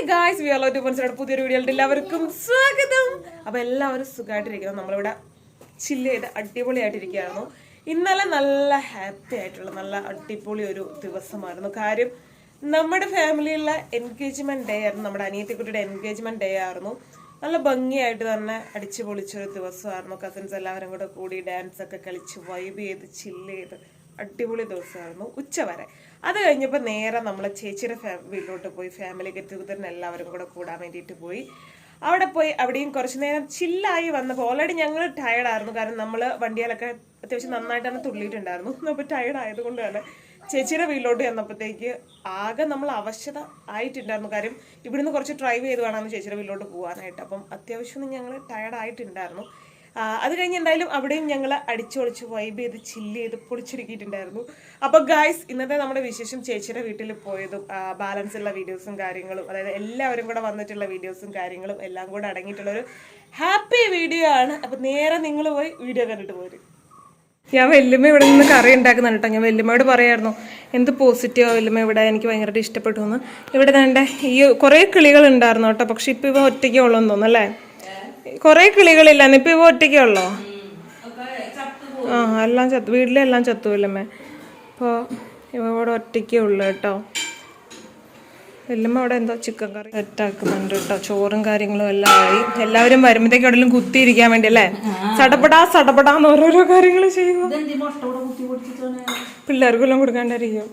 Hi guys we are to പുതിയൊരു video എല്ലാവർക്കും സ്വാഗതം. അപ്പൊ എല്ലാവരും സുഖമായിട്ടിരിക്കുന്നു നമ്മളിവിടെ ചില്ല് ചെയ്ത് അടിപൊളിയായിട്ടിരിക്കുകയായിരുന്നു. ഇന്നലെ നല്ല ഹാപ്പി ആയിട്ടുള്ള നല്ല അടിപൊളി ഒരു ദിവസമായിരുന്നു. കാര്യം നമ്മുടെ ഫാമിലിയിലെ എൻഗേജ്മെന്റ് ഡേ ആയിരുന്നു. നമ്മുടെ അനിയത്തിക്കുട്ടിയുടെ എൻഗേജ്മെന്റ് ഡേ ആയിരുന്നു. നല്ല ഭംഗിയായിട്ട് തന്നെ അടിച്ചു പൊളിച്ചൊരു ദിവസമായിരുന്നു. കസിൻസ് എല്ലാവരും കൂടെ കൂടി ഡാൻസ് ഒക്കെ കളിച്ച് വൈബ് ചെയ്ത് ചില്ല് ചെയ്ത് അടിപൊളി ദിവസമായിരുന്നു. ഉച്ച വരെ. അത് കഴിഞ്ഞപ്പോൾ നേരെ നമ്മൾ ചേച്ചിയുടെ ഫാ വീട്ടിലോട്ട് പോയി. ഫാമിലി ഗെറ്റ് ടുഗദറിന് എല്ലാവരും കൂടെ കൂടാൻ വേണ്ടിയിട്ട് പോയി. അവിടെ പോയി അവിടെയും കുറച്ച് നേരം ചില്ലായി വന്നപ്പോൾ ഓൾറെഡി ഞങ്ങൾ ടയർഡായിരുന്നു കാരണം നമ്മൾ വണ്ടിയിലൊക്കെ അത്യാവശ്യം നന്നായിട്ട് തന്നെ തുള്ളിയിട്ടുണ്ടായിരുന്നു. അപ്പോൾ ടയർഡ് ആയതുകൊണ്ട് തന്നെ ചേച്ചിയുടെ വീട്ടിലോട്ട് ചെന്നപ്പോഴത്തേക്ക് ആകെ നമ്മൾ അവശത ആയിട്ടുണ്ടായിരുന്നു. കാര്യം ഇവിടുന്ന് കുറച്ച് ഡ്രൈവ് ചെയ്ത് വേണമെന്ന് ചേച്ചിയുടെ വീട്ടിലോട്ട് പോകാനായിട്ട്. അപ്പം അത്യാവശ്യം ഞങ്ങൾ ടയർഡ് ആയിട്ടുണ്ടായിരുന്നു. ആ, അത് കഴിഞ്ഞ് എന്തായാലും അവിടെയും ഞങ്ങൾ അടിച്ചൊളിച്ച് വൈബ് ചെയ്ത് ചില്ല് ചെയ്ത് പൊളിച്ചൊരുക്കിയിട്ടുണ്ടായിരുന്നു. അപ്പോൾ ഗായ്സ് ഇന്നത്തെ നമ്മുടെ വിശേഷം ചേച്ചിയുടെ വീട്ടിൽ പോയതും ബാലൻസ് ഉള്ള വീഡിയോസും കാര്യങ്ങളും അതായത് എല്ലാവരും കൂടെ വന്നിട്ടുള്ള വീഡിയോസും കാര്യങ്ങളും എല്ലാം കൂടെ അടങ്ങിയിട്ടുള്ള ഒരു ഹാപ്പി വീഡിയോ ആണ്. അപ്പോൾ നേരെ നിങ്ങൾ പോയി വീഡിയോ കണ്ടിട്ട് പോര്. ഞാൻ വല്യമ്മ ഇവിടെ നിന്ന് കറി ഉണ്ടാക്കുന്നുണ്ട് കേട്ടോ. ഞാൻ വല്യമ്മയോട് പറയായിരുന്നു എന്ത് പോസിറ്റീവോ വല്യമ്മ ഇവിടെ? എനിക്ക് ഭയങ്കരമായിട്ട് ഇഷ്ടപ്പെട്ടു എന്ന്. ഇവിടെ തന്നെ ഈ കുറേ കിളികൾ ഉണ്ടായിരുന്നു കേട്ടോ. പക്ഷെ ഇപ്പം ഇവ ഒറ്റയ്ക്ക് ഉള്ളൂ എന്ന് തോന്നുന്നു അല്ലേ? കുറേ കിളികളില്ലാന്ന്? ഇപ്പൊ ഇവ ഒറ്റയ്ക്കുള്ളോ? ആ എല്ലാം ചത്തു വീട്ടിലെല്ലാം ചത്തുവല്ലമ്മേ അപ്പോൾ ഇവ ഇവിടെ ഒറ്റയ്ക്കേ ഉള്ളു കേട്ടോ. വല്യമ്മ അവിടെ എന്തോ ചിക്കൻ കറി സെറ്റാക്കുന്നുണ്ട് കേട്ടോ. ചോറും കാര്യങ്ങളും എല്ലാം ആയി. എല്ലാവരും വരുമ്പോഴത്തേക്ക് എവിടെയെങ്കിലും കുത്തിയിരിക്കാൻ വേണ്ടി അല്ലേ? സടപടാ സടപടാന്ന് ഓരോരോ കാര്യങ്ങൾ ചെയ്യുക പിള്ളേർക്കെല്ലാം കൊടുക്കാണ്ടായിരിക്കും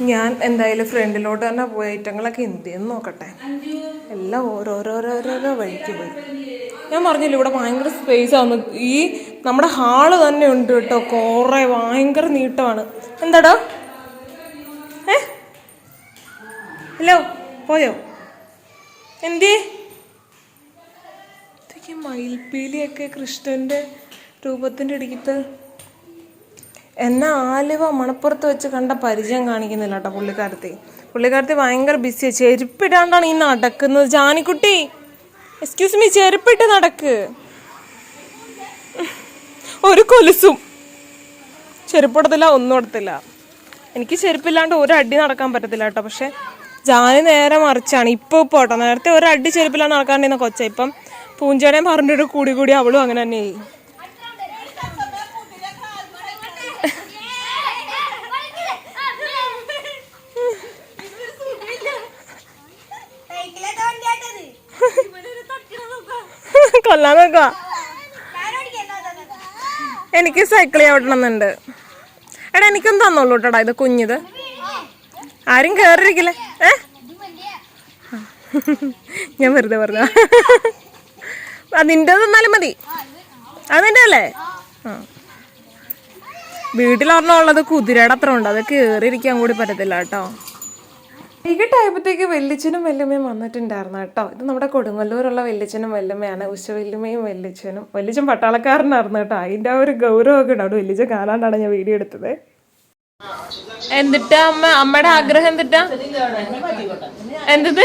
ഞാൻ എന്തായാലും ഫ്രണ്ടിലോട്ട് തന്നെ പോയ ഐറ്റങ്ങളൊക്കെ എന്തെന്ന് നോക്കട്ടെ. എല്ലാം ഓരോരോരോരോ വഴിക്ക് പോയി. ഞാൻ പറഞ്ഞില്ല ഇവിടെ ഭയങ്കര സ്പേസ് ആണ്. ഈ നമ്മുടെ ഹാൾ തന്നെ ഉണ്ട് കേട്ടോ. കുറേ ഭയങ്കര നീട്ടമാണ്. എന്താടോ? ഏ? ഹലോ പോയോ? എന്തേ മയിൽപ്പീലിയൊക്കെ കൃഷ്ണന്റെ രൂപത്തിന്റെ ഇടിക്കത്ത് എന്നെ ആലുവ മണപ്പുറത്ത് വെച്ച് കണ്ട പരിചയം കാണിക്കുന്നില്ല കേട്ടോ പുള്ളിക്കാരത്തി. പുള്ളിക്കാരത്തി ഭയങ്കര ബിസിയാണ് ചെരുപ്പിടാണ്ടാണ് ഈ നടക്കുന്നത്. ജാനിക്കുട്ടി എക്സ്ക്യൂസ് മീ ചെരുപ്പിട്ട് നടക്ക്. ഒരു കൊലുസും. ചെരുപ്പിടത്തില്ല ഒന്നും ഇടത്തില്ല. എനിക്ക് ചെരുപ്പില്ലാണ്ട് ഒരു അടി നടക്കാൻ പറ്റത്തില്ല കേട്ടോ പക്ഷെ ജാനി നേരെ മറിച്ചാണ്. ഇപ്പൊ ഇപ്പൊ കേട്ടോ നേരത്തെ ഒരു അടി ചെരുപ്പില്ലാണ്ട് നടക്കാണ്ടിരുന്ന കൊച്ച. ഇപ്പം പൂഞ്ചേടയും പറഞ്ഞിട്ട് കൂടി കൂടി അവളും അങ്ങനെ തന്നെ കൊല്ലാൻ നോക്കുക എനിക്ക് സൈക്കിൾ ചവിട്ടണമെന്നുണ്ട് എടാ എനിക്കൊന്നും തന്നോളൂ കേട്ടോടാ ഇത് കുഞ്ഞിത്. ആരും കേറിയിരിക്കില്ലേ? ഏ? ഞാൻ വെറുതെ പറഞ്ഞ അതിന്റെ തന്നാലും മതി. അതിന്റെ അല്ലേ? ആ. ഉള്ളത് കുതിരയുടെ അത്ര ഉണ്ട്. അത് കയറിയിരിക്കാൻ കൂടി പറ്റത്തില്ല കേട്ടോ. വൈകിട്ടായപ്പോഴത്തേക്ക് വെല്ലിച്ചനും വല്യമ്മയും വന്നിട്ടുണ്ടായിരുന്നു കേട്ടോ. ഇത് നമ്മുടെ കൊടുങ്ങല്ലൂരുള്ള വെല്ലിച്ചനും വല്യമ്മയാണ് ഉച്ച വല്യമ്മയും വെല്ലിച്ചനും വെല്ലിച്ചൻ പട്ടാളക്കാരനായിരുന്നു കേട്ടോ. അതിന്റെ ആ ഒരു ഗൗരവമൊക്കെ ഉണ്ട്. അവിടെ വെല്ലിച്ചൻ കാണാണ്ടാണ് ഞാൻ വീഡിയോ എടുത്തത്. എന്തിട്ടാ അമ്മ? അമ്മയുടെ ആഗ്രഹം എന്തിട്ടാ? എന്തത്?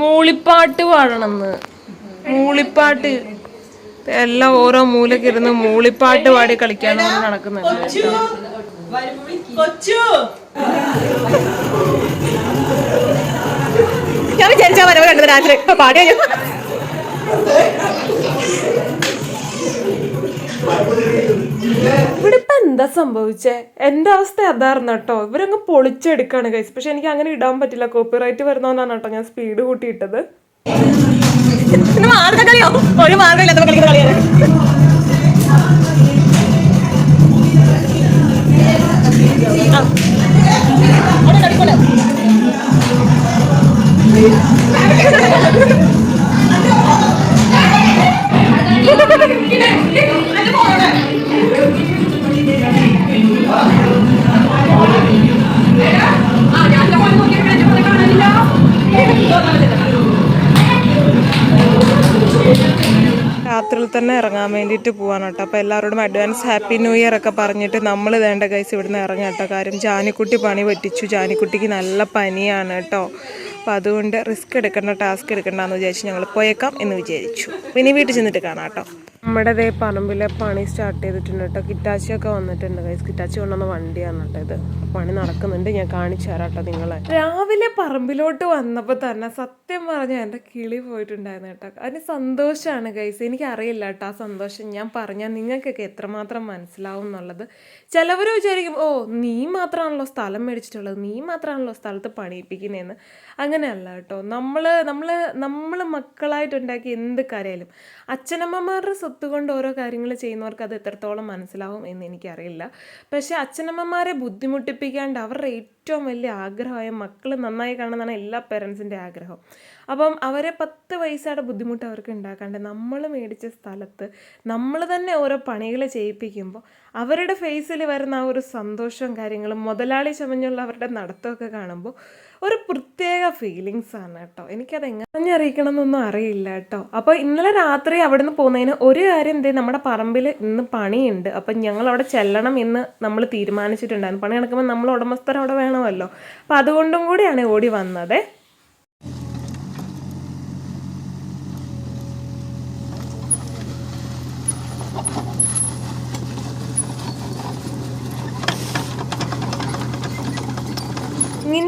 മൂളിപ്പാട്ട് പാടണമെന്ന്. മൂളിപ്പാട്ട്. എല്ലാം ഓരോ മൂലക്കിരുന്ന് മൂളിപ്പാട്ട് പാടി കളിക്കാനാണ് നടക്കുന്നത്. കേട്ടോ. ഞാൻ വിചാരിച്ചാ വരവ് കണ്ടത് രാത്രി. പാടി കഴിഞ്ഞു. ഇവിടെ ഇപ്പൊ എന്താ സംഭവിച്ചേ? എന്റെ അവസ്ഥ അതായിരുന്നു കേട്ടോ. ഇവരങ്ങ് പൊളിച്ചെടുക്കാണ് കൈസ് പക്ഷെ എനിക്ക് അങ്ങനെ ഇടാൻ പറ്റില്ല. കോപ്പിറൈറ്റ് വരുന്നോന്നാണ് കേട്ടോ ഞാൻ സ്പീഡ് കൂട്ടിയിട്ടത്. മാർഗക്കളിയോ ഒരു മാർഗമില്ലാത്ത കളിക്കുന്ന കളിയാണ്. ആ. അവിടെ കളിക്കൂടെ? രാത്രിയിൽ തന്നെ ഇറങ്ങാൻ വേണ്ടിയിട്ട് പോവാണ് കേട്ടോ. അപ്പോൾ എല്ലാവരോടും അഡ്വാൻസ് ഹാപ്പി ന്യൂ ഇയർ ഒക്കെ പറഞ്ഞിട്ട് നമ്മൾ വേണ്ട കൈസ് ഇവിടുന്ന് ഇറങ്ങാം കേട്ടോ. കാര്യം ജാനിക്കുട്ടി പണി പറ്റിച്ചു ജാനിക്കുട്ടിക്ക് നല്ല പനിയാണ് കേട്ടോ. അപ്പോൾ അതുകൊണ്ട് റിസ്ക് എടുക്കേണ്ട ടാസ്ക് എടുക്കേണ്ടെന്ന് വിചാരിച്ച് ഞങ്ങൾ പോയേക്കാം എന്ന് വിചാരിച്ചു. പിന്നെ വീട്ടിൽ ചെന്നിട്ട് കാണാം കേട്ടോ. നമ്മുടെ ഇതേ പറമ്പിലെ പണി സ്റ്റാർട്ട് ചെയ്തിട്ടുണ്ട് കേട്ടോ. കിറ്റാച്ചിയൊക്കെ വന്നിട്ടുണ്ട്. ഗൈസ് കിറ്റാച്ചി കൊണ്ടുവന്ന വണ്ടിയാണ് കേട്ടോ ഇത്. പണി നടക്കുന്നുണ്ട്. ഞാൻ കാണിച്ചു തരാം കേട്ടോ നിങ്ങളെ. രാവിലെ പറമ്പിലോട്ട് വന്നപ്പോൾ തന്നെ സത്യം പറഞ്ഞാൽ എന്റെ കിളി പോയിട്ടുണ്ടായിരുന്നു കേട്ടോ. അതിന് സന്തോഷമാണ് ഗൈസ് എനിക്കറിയില്ല കേട്ടോ ആ സന്തോഷം. ഞാൻ പറഞ്ഞാൽ നിങ്ങൾക്കൊക്കെ എത്രമാത്രം മനസ്സിലാവും എന്നുള്ളത്. ചിലവർ വിചാരിക്കും ഓ നീ മാത്രമാണല്ലോ സ്ഥലം മേടിച്ചിട്ടുള്ളത്. നീ മാത്രമാണല്ലോ സ്ഥലത്ത് പണിയിപ്പിക്കുന്നതെന്ന്. അങ്ങനെയല്ല കേട്ടോ. നമ്മൾ നമ്മൾ നമ്മൾ മക്കളായിട്ടുണ്ടാക്കി എന്ത് കാര്യമായാലും അച്ഛനമ്മമാരുടെ സ്വത്ത് കൊണ്ട് ഓരോ കാര്യങ്ങൾ ചെയ്യുന്നവർക്ക് അത് എത്രത്തോളം മനസ്സിലാവും എന്ന് എനിക്കറിയില്ല. പക്ഷേ അച്ഛനമ്മമാരെ ബുദ്ധിമുട്ടിപ്പിക്കാണ്ട് അവരുടെ ഏറ്റവും വലിയ ആഗ്രഹമായ മക്കൾ നന്നായി കാണുന്നതാണ് എല്ലാ പേരൻസിന്റെ ആഗ്രഹം അപ്പം അവരെ പത്ത് പൈസയുടെ ബുദ്ധിമുട്ട് അവർക്ക് ഉണ്ടാക്കാണ്ട് നമ്മൾ മേടിച്ച സ്ഥലത്ത് നമ്മൾ തന്നെ ഓരോ പണികൾ ചെയ്യിപ്പിക്കുമ്പോൾ അവരുടെ ഫേസിൽ വരുന്ന ആ ഒരു സന്തോഷവും കാര്യങ്ങളും മുതലാളി ചമഞ്ഞുള്ള അവരുടെ നടത്തമൊക്കെ കാണുമ്പോൾ ഒരു പ്രത്യേക ഫീലിങ്സ് ആണ് കേട്ടോ. എനിക്കത് എങ്ങനെ പറഞ്ഞറിയിക്കണം എന്നൊന്നും അറിയില്ല കേട്ടോ. അപ്പോൾ ഇന്നലെ രാത്രി അവിടെ നിന്ന് പോകുന്നതിന് ഒരു കാര്യം എന്തേ നമ്മുടെ പറമ്പിൽ ഇന്ന് പണിയുണ്ട്. അപ്പം ഞങ്ങൾ അവിടെ ചെല്ലണം എന്ന് നമ്മൾ തീരുമാനിച്ചിട്ടുണ്ടായിരുന്നു. പണി നടക്കുമ്പോൾ നമ്മൾ ഉടമസ്ഥർ അവിടെ വേണമല്ലോ. അപ്പം അതുകൊണ്ടും കൂടിയാണ് ഓടി വന്നത്.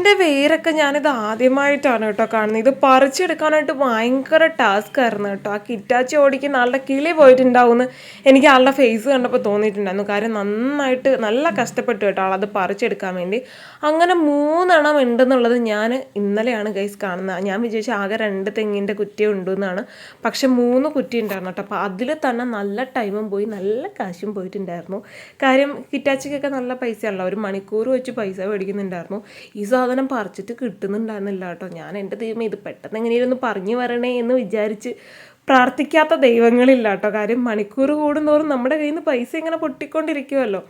നിന്റെ വേരൊക്കെ ഞാനിത് ആദ്യമായിട്ടാണ് കേട്ടോ കാണുന്നത്. ഇത് പറിച്ചെടുക്കാനായിട്ട് ഭയങ്കര ടാസ്ക് ആയിരുന്നു കേട്ടോ. ആ കിറ്റാച്ചി ഓടിക്കുന്ന ആളുടെ കിളി പോയിട്ടുണ്ടാവുമെന്ന് എനിക്ക് ആളുടെ ഫേസ് കണ്ടപ്പോൾ തോന്നിയിട്ടുണ്ടായിരുന്നു. കാര്യം നന്നായിട്ട് നല്ല കഷ്ടപ്പെട്ടു കേട്ടോ ആളത് പറിച്ചെടുക്കാൻ വേണ്ടി. അങ്ങനെ മൂന്നെണ്ണം ഉണ്ടെന്നുള്ളത് ഞാൻ ഇന്നലെയാണ് ഗൈസ് കാണുന്നത്. ഞാൻ വിചാരിച്ച ആകെ രണ്ട് തെങ്ങിന്റെ കുറ്റി ഉണ്ടെന്നാണ് പക്ഷെ മൂന്ന് കുറ്റി ഉണ്ടായിരുന്നു കേട്ടോ. അപ്പോൾ അതിൽ തന്നെ നല്ല ടൈമും പോയി നല്ല കാശും പോയിട്ടുണ്ടായിരുന്നു. കാര്യം കിറ്റാച്ചിക്കൊക്കെ നല്ല പൈസയാണല്ലോ. ഒരു മണിക്കൂർ വെച്ച് പൈസ മേടിക്കുന്നുണ്ടായിരുന്നു. ഈ സാധനം പറിച്ചിട്ട് കിട്ടുന്നുണ്ടായിരുന്നില്ല കേട്ടോ. ഞാൻ എന്റെ ദൈവം ഇത് പെട്ടെന്ന് എങ്ങനെയൊന്ന് പറഞ്ഞു വരണേ എന്ന് വിചാരിച്ച് പ്രാർത്ഥിക്കാത്ത ദൈവങ്ങളില്ല കേട്ടോ. കാര്യം മണിക്കൂർ കൂടുന്തോറും നമ്മുടെ കയ്യിൽ നിന്ന് പൈസ ഇങ്ങനെ പൊട്ടിക്കൊണ്ടിരിക്കുമല്ലോ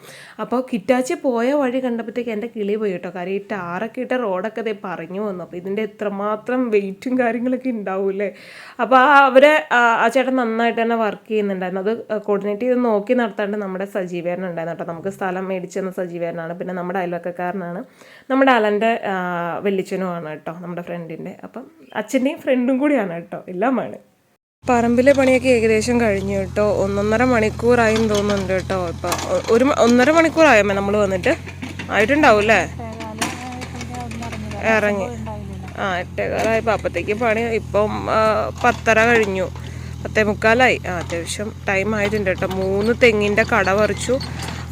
അപ്പോൾ കിറ്റാച്ചി പോയ വഴി കണ്ടപ്പോഴത്തേക്ക് എന്റെ കിളി പോയി കേട്ടോ. കാര്യം ഈ ടാറൊക്കെ ഇട്ട റോഡൊക്കെ ദേ പറഞ്ഞു വന്നു. അപ്പോൾ ഇതിന്റെ എത്രമാത്രം വെയിറ്റും കാര്യങ്ങളൊക്കെ ഉണ്ടാവൂലേ അപ്പോൾ ആ അവരെ ആ ചേട്ടൻ നന്നായിട്ട് തന്നെ വർക്ക് ചെയ്യുന്നുണ്ടായിരുന്നു. അത് കോർഡിനേറ്റ് ചെയ്ത് നോക്കി നടത്താണ്ട് നമ്മുടെ സജീവേരൻ ഉണ്ടായിരുന്നു കേട്ടോ. നമുക്ക് സ്ഥലം മേടിച്ചു തന്ന സജീവേരനാണ് പിന്നെ നമ്മുടെ അയൽവക്കക്കാരനാണ്. നമ്മുടെ അലന്റെ വെല്ലിച്ചനുമാണ് കേട്ടോ. നമ്മുടെ ഫ്രണ്ടിന്റെ അപ്പം അച്ഛന്റെയും ഫ്രണ്ടും കൂടിയാണ് കേട്ടോ. എല്ലാമാണ് പറമ്പിലെ പണിയൊക്കെ ഏകദേശം കഴിഞ്ഞു കേട്ടോ. ഒന്നൊന്നര മണിക്കൂറായും തോന്നുന്നുണ്ട് കേട്ടോ. ഇപ്പം ഒരു ഒന്നര മണിക്കൂറായമ്മേ നമ്മൾ വന്നിട്ട്? ആയിട്ടുണ്ടാവും അല്ലേ? ഇറങ്ങി. ആ എട്ടേകാലായപ്പോൾ അപ്പത്തേക്ക് പണി ഇപ്പം പത്തര കഴിഞ്ഞു. പത്തേ മുക്കാലായി. ആ അത്യാവശ്യം ടൈം ആയിട്ടുണ്ട് കേട്ടോ. മൂന്ന് തെങ്ങിന്റെ കട പറിച്ചു.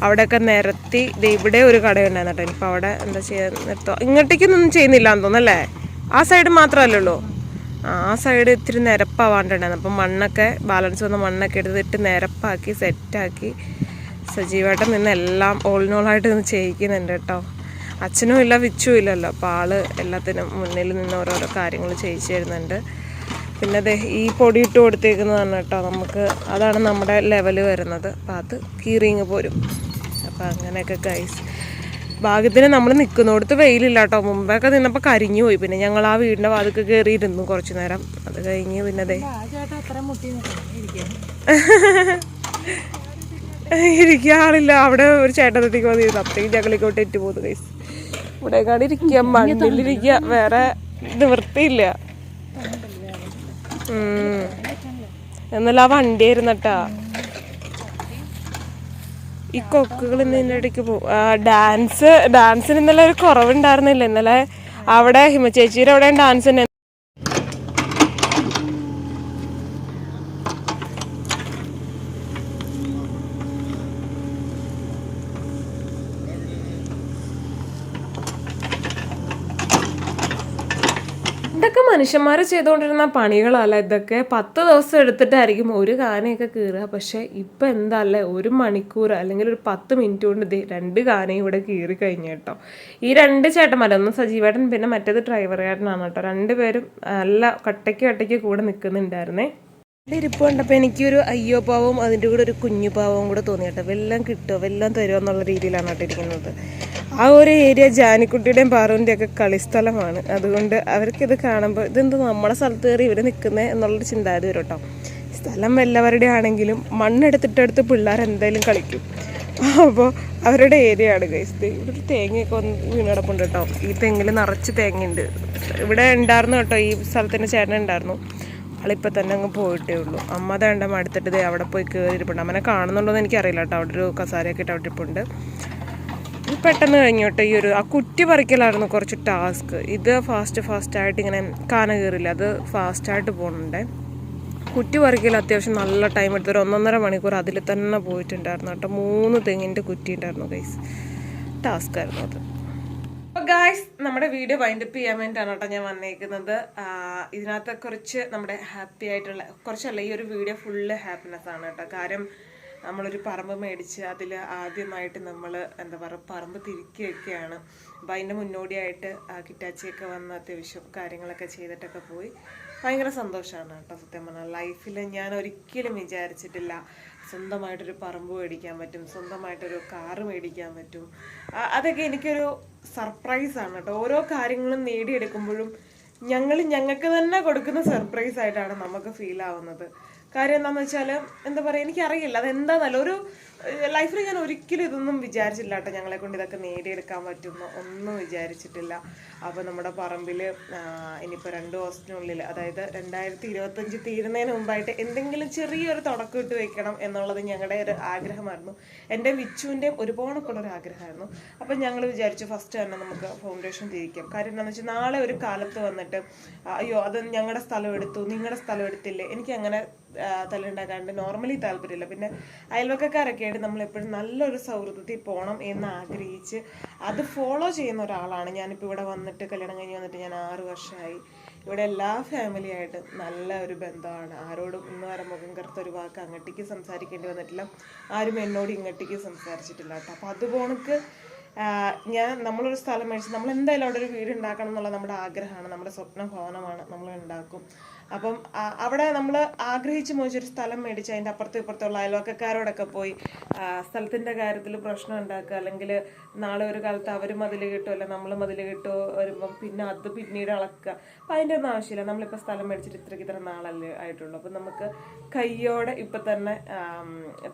അവിടെയൊക്കെ നിരത്തി. ഇവിടെ ഒരു കടയുണ്ടായിരുന്നു കേട്ടോ. ഇനിയിപ്പോൾ അവിടെ എന്താ ചെയ്യാൻ നിർത്തുക ഇങ്ങോട്ടേക്കൊന്നും ചെയ്യുന്നില്ല എന്ന് തോന്നുന്നല്ലേ ആ സൈഡ് മാത്രമല്ലോ ആ സൈഡ് ഇത്തിരി നിരപ്പാവാണ്ടുണ്ടായിരുന്നു അപ്പം മണ്ണൊക്കെ ബാലൻസ് വന്ന മണ്ണൊക്കെ എടുത്തിട്ട് നിരപ്പാക്കി സെറ്റാക്കി സജീവമായിട്ട് നിന്ന് എല്ലാം ഓളിനോളായിട്ട് നിന്ന് ചെയ്യിക്കുന്നുണ്ട് കേട്ടോ. അച്ഛനും ഇല്ല വിച്ചും ഇല്ലല്ലോ. അപ്പോൾ ആൾ എല്ലാത്തിനും മുന്നിൽ നിന്ന് ഓരോരോ കാര്യങ്ങൾ ചെയ്യിച്ചു തരുന്നുണ്ട്. പിന്നെ അതെ ഈ പൊടി ഇട്ട് കൊടുത്തേക്കുന്നതാണ് കേട്ടോ. നമുക്ക് അതാണ് നമ്മുടെ ലെവൽ വരുന്നത്. അപ്പം അത് കീറിങ് പോരും. അപ്പോൾ അങ്ങനെയൊക്കെ കൈസ് ഭാഗ്യത്തിന് നമ്മൾ നിൽക്കുന്നിടത്ത് വെയിലില്ല കേട്ടോ മുമ്പൊക്കെ നിന്നപ്പോൾ കരിഞ്ഞു പോയി. പിന്നെ ഞങ്ങൾ ആ വീടിന്റെ വാതിക്ക് കയറിയിരുന്നു കുറച്ചു നേരം. അത് കഴിഞ്ഞ് പിന്നെ അതെ ഇരിക്കാൻ അവിടെ ഒരു ചേട്ടത്തേക്ക് വന്നിരുന്നു. അപ്പത്തേക്ക് ഞങ്ങളിക്കോട്ട് ഏറ്റു പോകുന്നു കൈസ് ഇവിടെ കാടി ഇരിക്കുക മണ്ണിലിരിക്കുക വേറെ നിവൃത്തിയില്ല. എന്നല്ല ആ വണ്ടി ആയിരുന്നട്ടാ ഈ കൊക്കുകൾ ഇന്നതിന്റെ ഇടയ്ക്ക് പോകും ഡാൻസ് ഡാൻസിന് ഇന്നലെ ഒരു കുറവുണ്ടായിരുന്നില്ല. ഇന്നലെ അവിടെ ഹിമ ഹിമചേച്ചിയുടെ അവിടെ ഡാൻസ് തന്നെ ഇതൊക്കെ മനുഷ്യന്മാർ ചെയ്തുകൊണ്ടിരുന്ന പണികളല്ല ഇതൊക്കെ പത്ത് ദിവസം എടുത്തിട്ടായിരിക്കും ഒരു കാനയൊക്കെ കീറുക. പക്ഷേ ഇപ്പം എന്താല്ലേ? ഒരു മണിക്കൂർ അല്ലെങ്കിൽ ഒരു പത്ത് മിനിറ്റ് കൊണ്ട് രണ്ട് കാനയും ഇവിടെ കീറി കഴിഞ്ഞു കേട്ടോ. ഈ രണ്ട് ചേട്ടന്മാർ ഒന്ന് സജീവേട്ടൻ പിന്നെ മറ്റേത് ഡ്രൈവർ ചേട്ടനാണ് കേട്ടോ രണ്ടുപേരും നല്ല കട്ടയ്ക്ക് കട്ടയ്ക്ക് കൂടെ നിൽക്കുന്നുണ്ടായിരുന്നേ ഇവിടെ ഇരിപ്പ് കണ്ടപ്പോൾ എനിക്കൊരു അയ്യോ പാവവും അതിന്റെ കൂടെ ഒരു കുഞ്ഞു പാവവും കൂടെ തോന്നി കേട്ടോ. വെല്ലം കിട്ടുമോ വെല്ലം തരുമോ എന്നുള്ള രീതിയിലാണ് കേട്ടോ ഇരിക്കുന്നത്. ആ ഒരു ഏരിയ ജാനിക്കുട്ടിയുടെയും പാറുവിന്റെയും ഒക്കെ കളിസ്ഥലമാണ്. അതുകൊണ്ട് അവർക്കിത് കാണുമ്പോൾ ഇതെന്ത് നമ്മുടെ സ്ഥലത്ത് കയറി ഇവർ നിൽക്കുന്നത് എന്നുള്ളൊരു ചിന്താഗതി വരും കേട്ടോ. സ്ഥലം എല്ലാവരുടെ ആണെങ്കിലും മണ്ണെടുത്തിട്ടെടുത്ത് പിള്ളേർ എന്തായാലും കളിക്കും. അപ്പോൾ അവരുടെ ഏരിയ ആണ് ഗൈസ് ഇവിടെ തേങ്ങയൊക്കെ ഒന്ന് വീണടപ്പുണ്ട് കേട്ടോ. ഈ തെങ്ങിൽ നിറച്ച് തേങ്ങയുണ്ട്. ഇവിടെ ഉണ്ടായിരുന്നു കേട്ടോ ഈ സ്ഥലത്തിന്റെ ചേട്ടൻ ഉണ്ടായിരുന്നു. ആളിപ്പോൾ തന്നെ അങ്ങ് പോയിട്ടേ ഉള്ളൂ. അമ്മ തേണ്ട അടുത്തിട്ട് അവിടെ പോയി കയറിയിരിപ്പുണ്ട് അമ്മനെ കാണുന്നുണ്ടോ എന്ന് എനിക്കറിയില്ല കേട്ടോ. അവിടെ ഒരു കസാരയൊക്കെ ഇട്ട് അവിടെ ഇരിപ്പുണ്ട്. ഇത് പെട്ടെന്ന് കഴിഞ്ഞോട്ടെ ഈ ഒരു ആ കുറ്റി പറിക്കലായിരുന്നു കുറച്ച് ടാസ്ക്. ഇത് ഫാസ്റ്റ് ഫാസ്റ്റ് ആയിട്ട് ഇങ്ങനെ കാന കയറില്ല അത് ഫാസ്റ്റായിട്ട് പോകുന്നുണ്ടേ കുറ്റി പറിക്കൽ അത്യാവശ്യം നല്ല ടൈം എടുത്തു. ഒരു ഒന്നൊന്നര മണിക്കൂർ അതിൽ തന്നെ പോയിട്ടുണ്ടായിരുന്നു കേട്ടോ. മൂന്ന് തെങ്ങിന്റെ കുറ്റി ഉണ്ടായിരുന്നു ഗൈസ് ടാസ്ക് ആയിരുന്നു അത്. അപ്പോൾ ഗായ്സ് നമ്മുടെ വീഡിയോ വൈൻഡപ്പ് ചെയ്യാൻ വേണ്ടിയിട്ടാണ് കേട്ടോ ഞാൻ വന്നേക്കുന്നത്. ഇതിനകത്ത് കുറച്ച് നമ്മുടെ ഹാപ്പി ആയിട്ടുള്ള കുറച്ചല്ല ഈ ഒരു വീഡിയോ ഫുള്ള് ഹാപ്പിനെസ് ആണ് കേട്ടോ. കാര്യം നമ്മളൊരു പറമ്പ് മേടിച്ച് അതിൽ ആദ്യമായിട്ട് നമ്മൾ എന്താ പറയുക പറമ്പ് തിരിക്കുകയൊക്കെയാണ്. അപ്പം അതിന്റെ മുന്നോടിയായിട്ട് കിറ്റാച്ചിയൊക്കെ വന്ന് അത്യാവശ്യം കാര്യങ്ങളൊക്കെ ചെയ്തിട്ടൊക്കെ പോയി. ഭയങ്കര സന്തോഷമാണ് കേട്ടോ സത്യം പറഞ്ഞാൽ. ലൈഫിൽ ഞാൻ ഒരിക്കലും വിചാരിച്ചിട്ടില്ല സ്വന്തമായിട്ടൊരു പറമ്പ് മേടിക്കാൻ പറ്റും സ്വന്തമായിട്ടൊരു കാറ് മേടിക്കാൻ പറ്റും. അതൊക്കെ എനിക്കൊരു സർപ്രൈസാണ് കേട്ടോ. ഓരോ കാര്യങ്ങളും നേടിയെടുക്കുമ്പോഴും ഞങ്ങൾ ഞങ്ങൾക്ക് തന്നെ കൊടുക്കുന്ന സർപ്രൈസ് ആയിട്ടാണ് നമുക്ക് ഫീൽ ആവുന്നത്. കാര്യം എന്താണെന്ന് വെച്ചാൽ എന്താ പറയുക എനിക്കറിയില്ല. അതെന്താന്നല്ല ഒരു ലൈഫിൽ ഞാൻ ഒരിക്കലും ഇതൊന്നും വിചാരിച്ചില്ല കേട്ടോ ഞങ്ങളെ കൊണ്ട് ഇതൊക്കെ നേടിയെടുക്കാൻ പറ്റുമെന്ന്. ഒന്നും വിചാരിച്ചിട്ടില്ല. അപ്പോൾ നമ്മുടെ പറമ്പിൽ ഇനിയിപ്പോൾ രണ്ട് ദിവസത്തിനുള്ളിൽ അതായത് രണ്ടായിരത്തി ഇരുപത്തഞ്ച് തീരുന്നതിന് മുമ്പായിട്ട് എന്തെങ്കിലും ചെറിയൊരു തുടക്കം ഇട്ട് വെക്കണം എന്നുള്ളത് ഞങ്ങളുടെ ഒരു ആഗ്രഹമായിരുന്നു. എന്റെ വിച്ചുവിന്റെയും ഒരുപാടൊക്കെയുള്ള ഒരു ആഗ്രഹമായിരുന്നു. അപ്പം ഞങ്ങൾ വിചാരിച്ചു ഫസ്റ്റ് തന്നെ നമുക്ക് ഫൗണ്ടേഷൻ തിരിക്കാം കാര്യം എന്താണെന്ന് വെച്ചാൽ നാളെ ഒരു കാലത്ത് വന്നിട്ട് അയ്യോ അത് ഞങ്ങളുടെ സ്ഥലം എടുത്തു നിങ്ങളുടെ സ്ഥലം എടുത്തില്ലേ എനിക്ക് അങ്ങനെ തല്ലുണ്ടാക്കാണ്ട് നോർമലി താല്പര്യമില്ല. പിന്നെ അയൽവക്കക്കാരൊക്കെ ആയിട്ട് നമ്മൾ എപ്പോഴും നല്ലൊരു സൗഹൃദത്തിൽ പോകണം എന്ന് ആഗ്രഹിച്ച് അത് ഫോളോ ചെയ്യുന്ന ഒരാളാണ്. ഞാനിപ്പോൾ ഇവിടെ വന്നിട്ട് കല്യാണം കഴിഞ്ഞ് വന്നിട്ട് ഞാൻ ആറ് വർഷമായി ഇവിടെ എല്ലാ ഫാമിലിയായിട്ടും നല്ല ഒരു ബന്ധമാണ്. ആരോടും ഇന്ന് വരെ മുഖം കറുത്ത ഒരു വാക്ക് അങ്ങോട്ടേക്ക് സംസാരിക്കേണ്ടി വന്നിട്ടില്ല. ആരും എന്നോട് ഇങ്ങോട്ടേക്ക് സംസാരിച്ചിട്ടില്ല കേട്ടോ. അപ്പോൾ അതുപോണക്ക് ഞാൻ നമ്മളൊരു സ്ഥലം മേടിച്ച് നമ്മൾ എന്തായാലും അവിടെ ഒരു വീട് ഉണ്ടാക്കണം എന്നുള്ള നമ്മുടെ ആഗ്രഹമാണ്. നമ്മുടെ സ്വപ്ന ഭവനമാണ് നമ്മൾ ഉണ്ടാക്കും. അപ്പം അവിടെ നമ്മൾ ആഗ്രഹിച്ച് മോചിച്ചൊരു സ്ഥലം മേടിച്ച് അതിന്റെ അപ്പുറത്തും ഇപ്പുറത്തുള്ള അയൽവക്കക്കാരോടൊക്കെ പോയി സ്ഥലത്തിന്റെ കാര്യത്തിൽ പ്രശ്നം ഉണ്ടാക്കുക അല്ലെങ്കിൽ നാളെ ഒരു കാലത്ത് അവർ മതിൽ കിട്ടുമോ അല്ല നമ്മൾ മതിൽ കിട്ടുമോ വരുമ്പം പിന്നെ അത് പിന്നീട് അളക്കുക. അപ്പം അതിന്റെ ഒന്നും ആവശ്യമില്ല. നമ്മളിപ്പോൾ സ്ഥലം മേടിച്ചിട്ട് ഇത്രയ്ക്ക് ഇത്ര നാളല്ലേ ആയിട്ടുള്ളൂ. അപ്പം നമുക്ക് കയ്യോടെ ഇപ്പം തന്നെ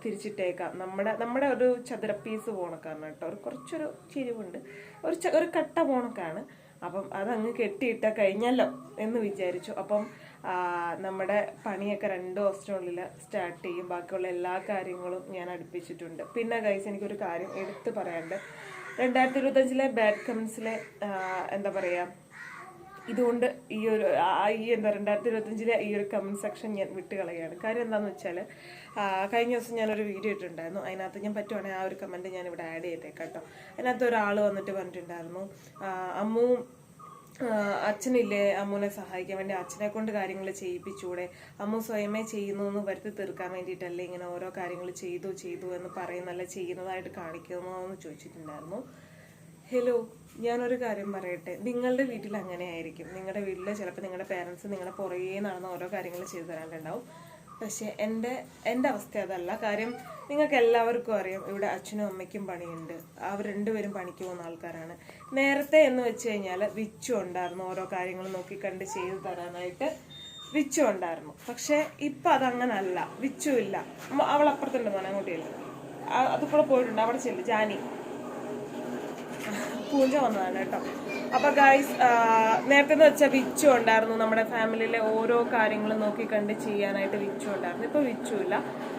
തിരിച്ചിട്ടേക്കാം. നമ്മുടെ നമ്മുടെ ഒരു ചതുര പീസ് പോണക്കാണ് കേട്ടോ. ഒരു കുറച്ചൊരു ചിരിവുണ്ട്. ഒരു ഒരു കട്ട പോണക്കാണ്. അപ്പം അതങ്ങ് കെട്ടിയിട്ട കഴിഞ്ഞല്ലോ എന്ന് വിചാരിച്ചു. അപ്പം നമ്മുടെ പണിയൊക്കെ രണ്ട് ദിവസത്തിനുള്ളിൽ സ്റ്റാർട്ട് ചെയ്യും. ബാക്കിയുള്ള എല്ലാ കാര്യങ്ങളും ഞാൻ അടുപ്പിച്ചിട്ടുണ്ട്. പിന്നെ ഗൈസ് എനിക്കൊരു കാര്യം എടുത്തു പറയാണ്ട് രണ്ടായിരത്തി ഇരുപത്തഞ്ചിലെ ബാഡ് കമൻസിലെ എന്താ പറയുക ഇതുകൊണ്ട് ഈ ഒരു ഈ എന്താ രണ്ടായിരത്തി ഇരുപത്തഞ്ചിലെ ഈ ഒരു കമന്റ് സെക്ഷൻ ഞാൻ വിട്ട് കളയാണ് കാര്യം എന്താണെന്ന് വെച്ചാൽ കഴിഞ്ഞ ദിവസം ഞാനൊരു വീഡിയോ ഇട്ടിട്ടുണ്ടായിരുന്നു. അതിനകത്ത് ഞാൻ പറ്റുവാണെങ്കിൽ ആ ഒരു കമന്റ് ഞാൻ ഇവിടെ ആഡ് ചെയ്തേക്കാം കേട്ടോ. അതിനകത്ത് ഒരാൾ വന്നിട്ട് പറഞ്ഞിട്ടുണ്ടായിരുന്നു അമ്മു അച്ഛനില്ലേ അമ്മുനെ സഹായിക്കാൻ വേണ്ടി അച്ഛനെ കൊണ്ട് കാര്യങ്ങൾ ചെയ്യിപ്പിച്ചൂടെ? അമ്മു സ്വയമേ ചെയ്യുന്നു എന്ന് വരുത്തി തീർക്കാൻ വേണ്ടിയിട്ടല്ലേ ഇങ്ങനെ ഓരോ കാര്യങ്ങൾ ചെയ്തു ചെയ്തു എന്ന് പറയുന്നല്ല ചെയ്യുന്നതായിട്ട് കാണിക്കുന്നു എന്ന് ചോദിച്ചിട്ടുണ്ടായിരുന്നു. ഹലോ ഞാനൊരു കാര്യം പറയട്ടെ. നിങ്ങളുടെ വീട്ടിൽ അങ്ങനെ ആയിരിക്കും നിങ്ങളുടെ വീട്ടിൽ ചിലപ്പോൾ നിങ്ങളുടെ പേരൻസ് നിങ്ങളുടെ പുറകെ നടന്ന ഓരോ കാര്യങ്ങൾ ചെയ്തു തരാനുണ്ടാവും പക്ഷേ എന്റെ എന്റെ അവസ്ഥ അതല്ല. കാര്യം നിങ്ങൾക്ക് എല്ലാവർക്കും അറിയാം ഇവിടെ അച്ഛനും അമ്മയ്ക്കും പണിയുണ്ട്. അവർ രണ്ടുപേരും പണിക്ക് പോകുന്ന ആൾക്കാരാണ്. നേരത്തെ എന്ന് വെച്ച് കഴിഞ്ഞാൽ വിച്ചു ഉണ്ടായിരുന്നു. ഓരോ കാര്യങ്ങൾ നോക്കി കണ്ട് ചെയ്തു തരാനായിട്ട് വിച്ചു ഉണ്ടായിരുന്നു. പക്ഷേ ഇപ്പം അതങ്ങനല്ല. വിച്ചും ഇല്ല. അവൾ അപ്പുറത്തുണ്ട് മോനെ അതുപോലെ പോയിട്ടുണ്ട്. അവിടെ ചെല്ലു. ജാനി. പൂജ വന്നതാണ് കേട്ടോ. അപ്പൊ ഗൈസ് നേരത്തെ എന്ന് വെച്ചാൽ വിച്ചു ഉണ്ടായിരുന്നു. നമ്മുടെ ഫാമിലിയിലെ ഓരോ കാര്യങ്ങളും നോക്കി കണ്ട് ചെയ്യാനായിട്ട് വിച്ചു ഉണ്ടായിരുന്നു. ഇപ്പൊ വിച്ചു ഇല്ല.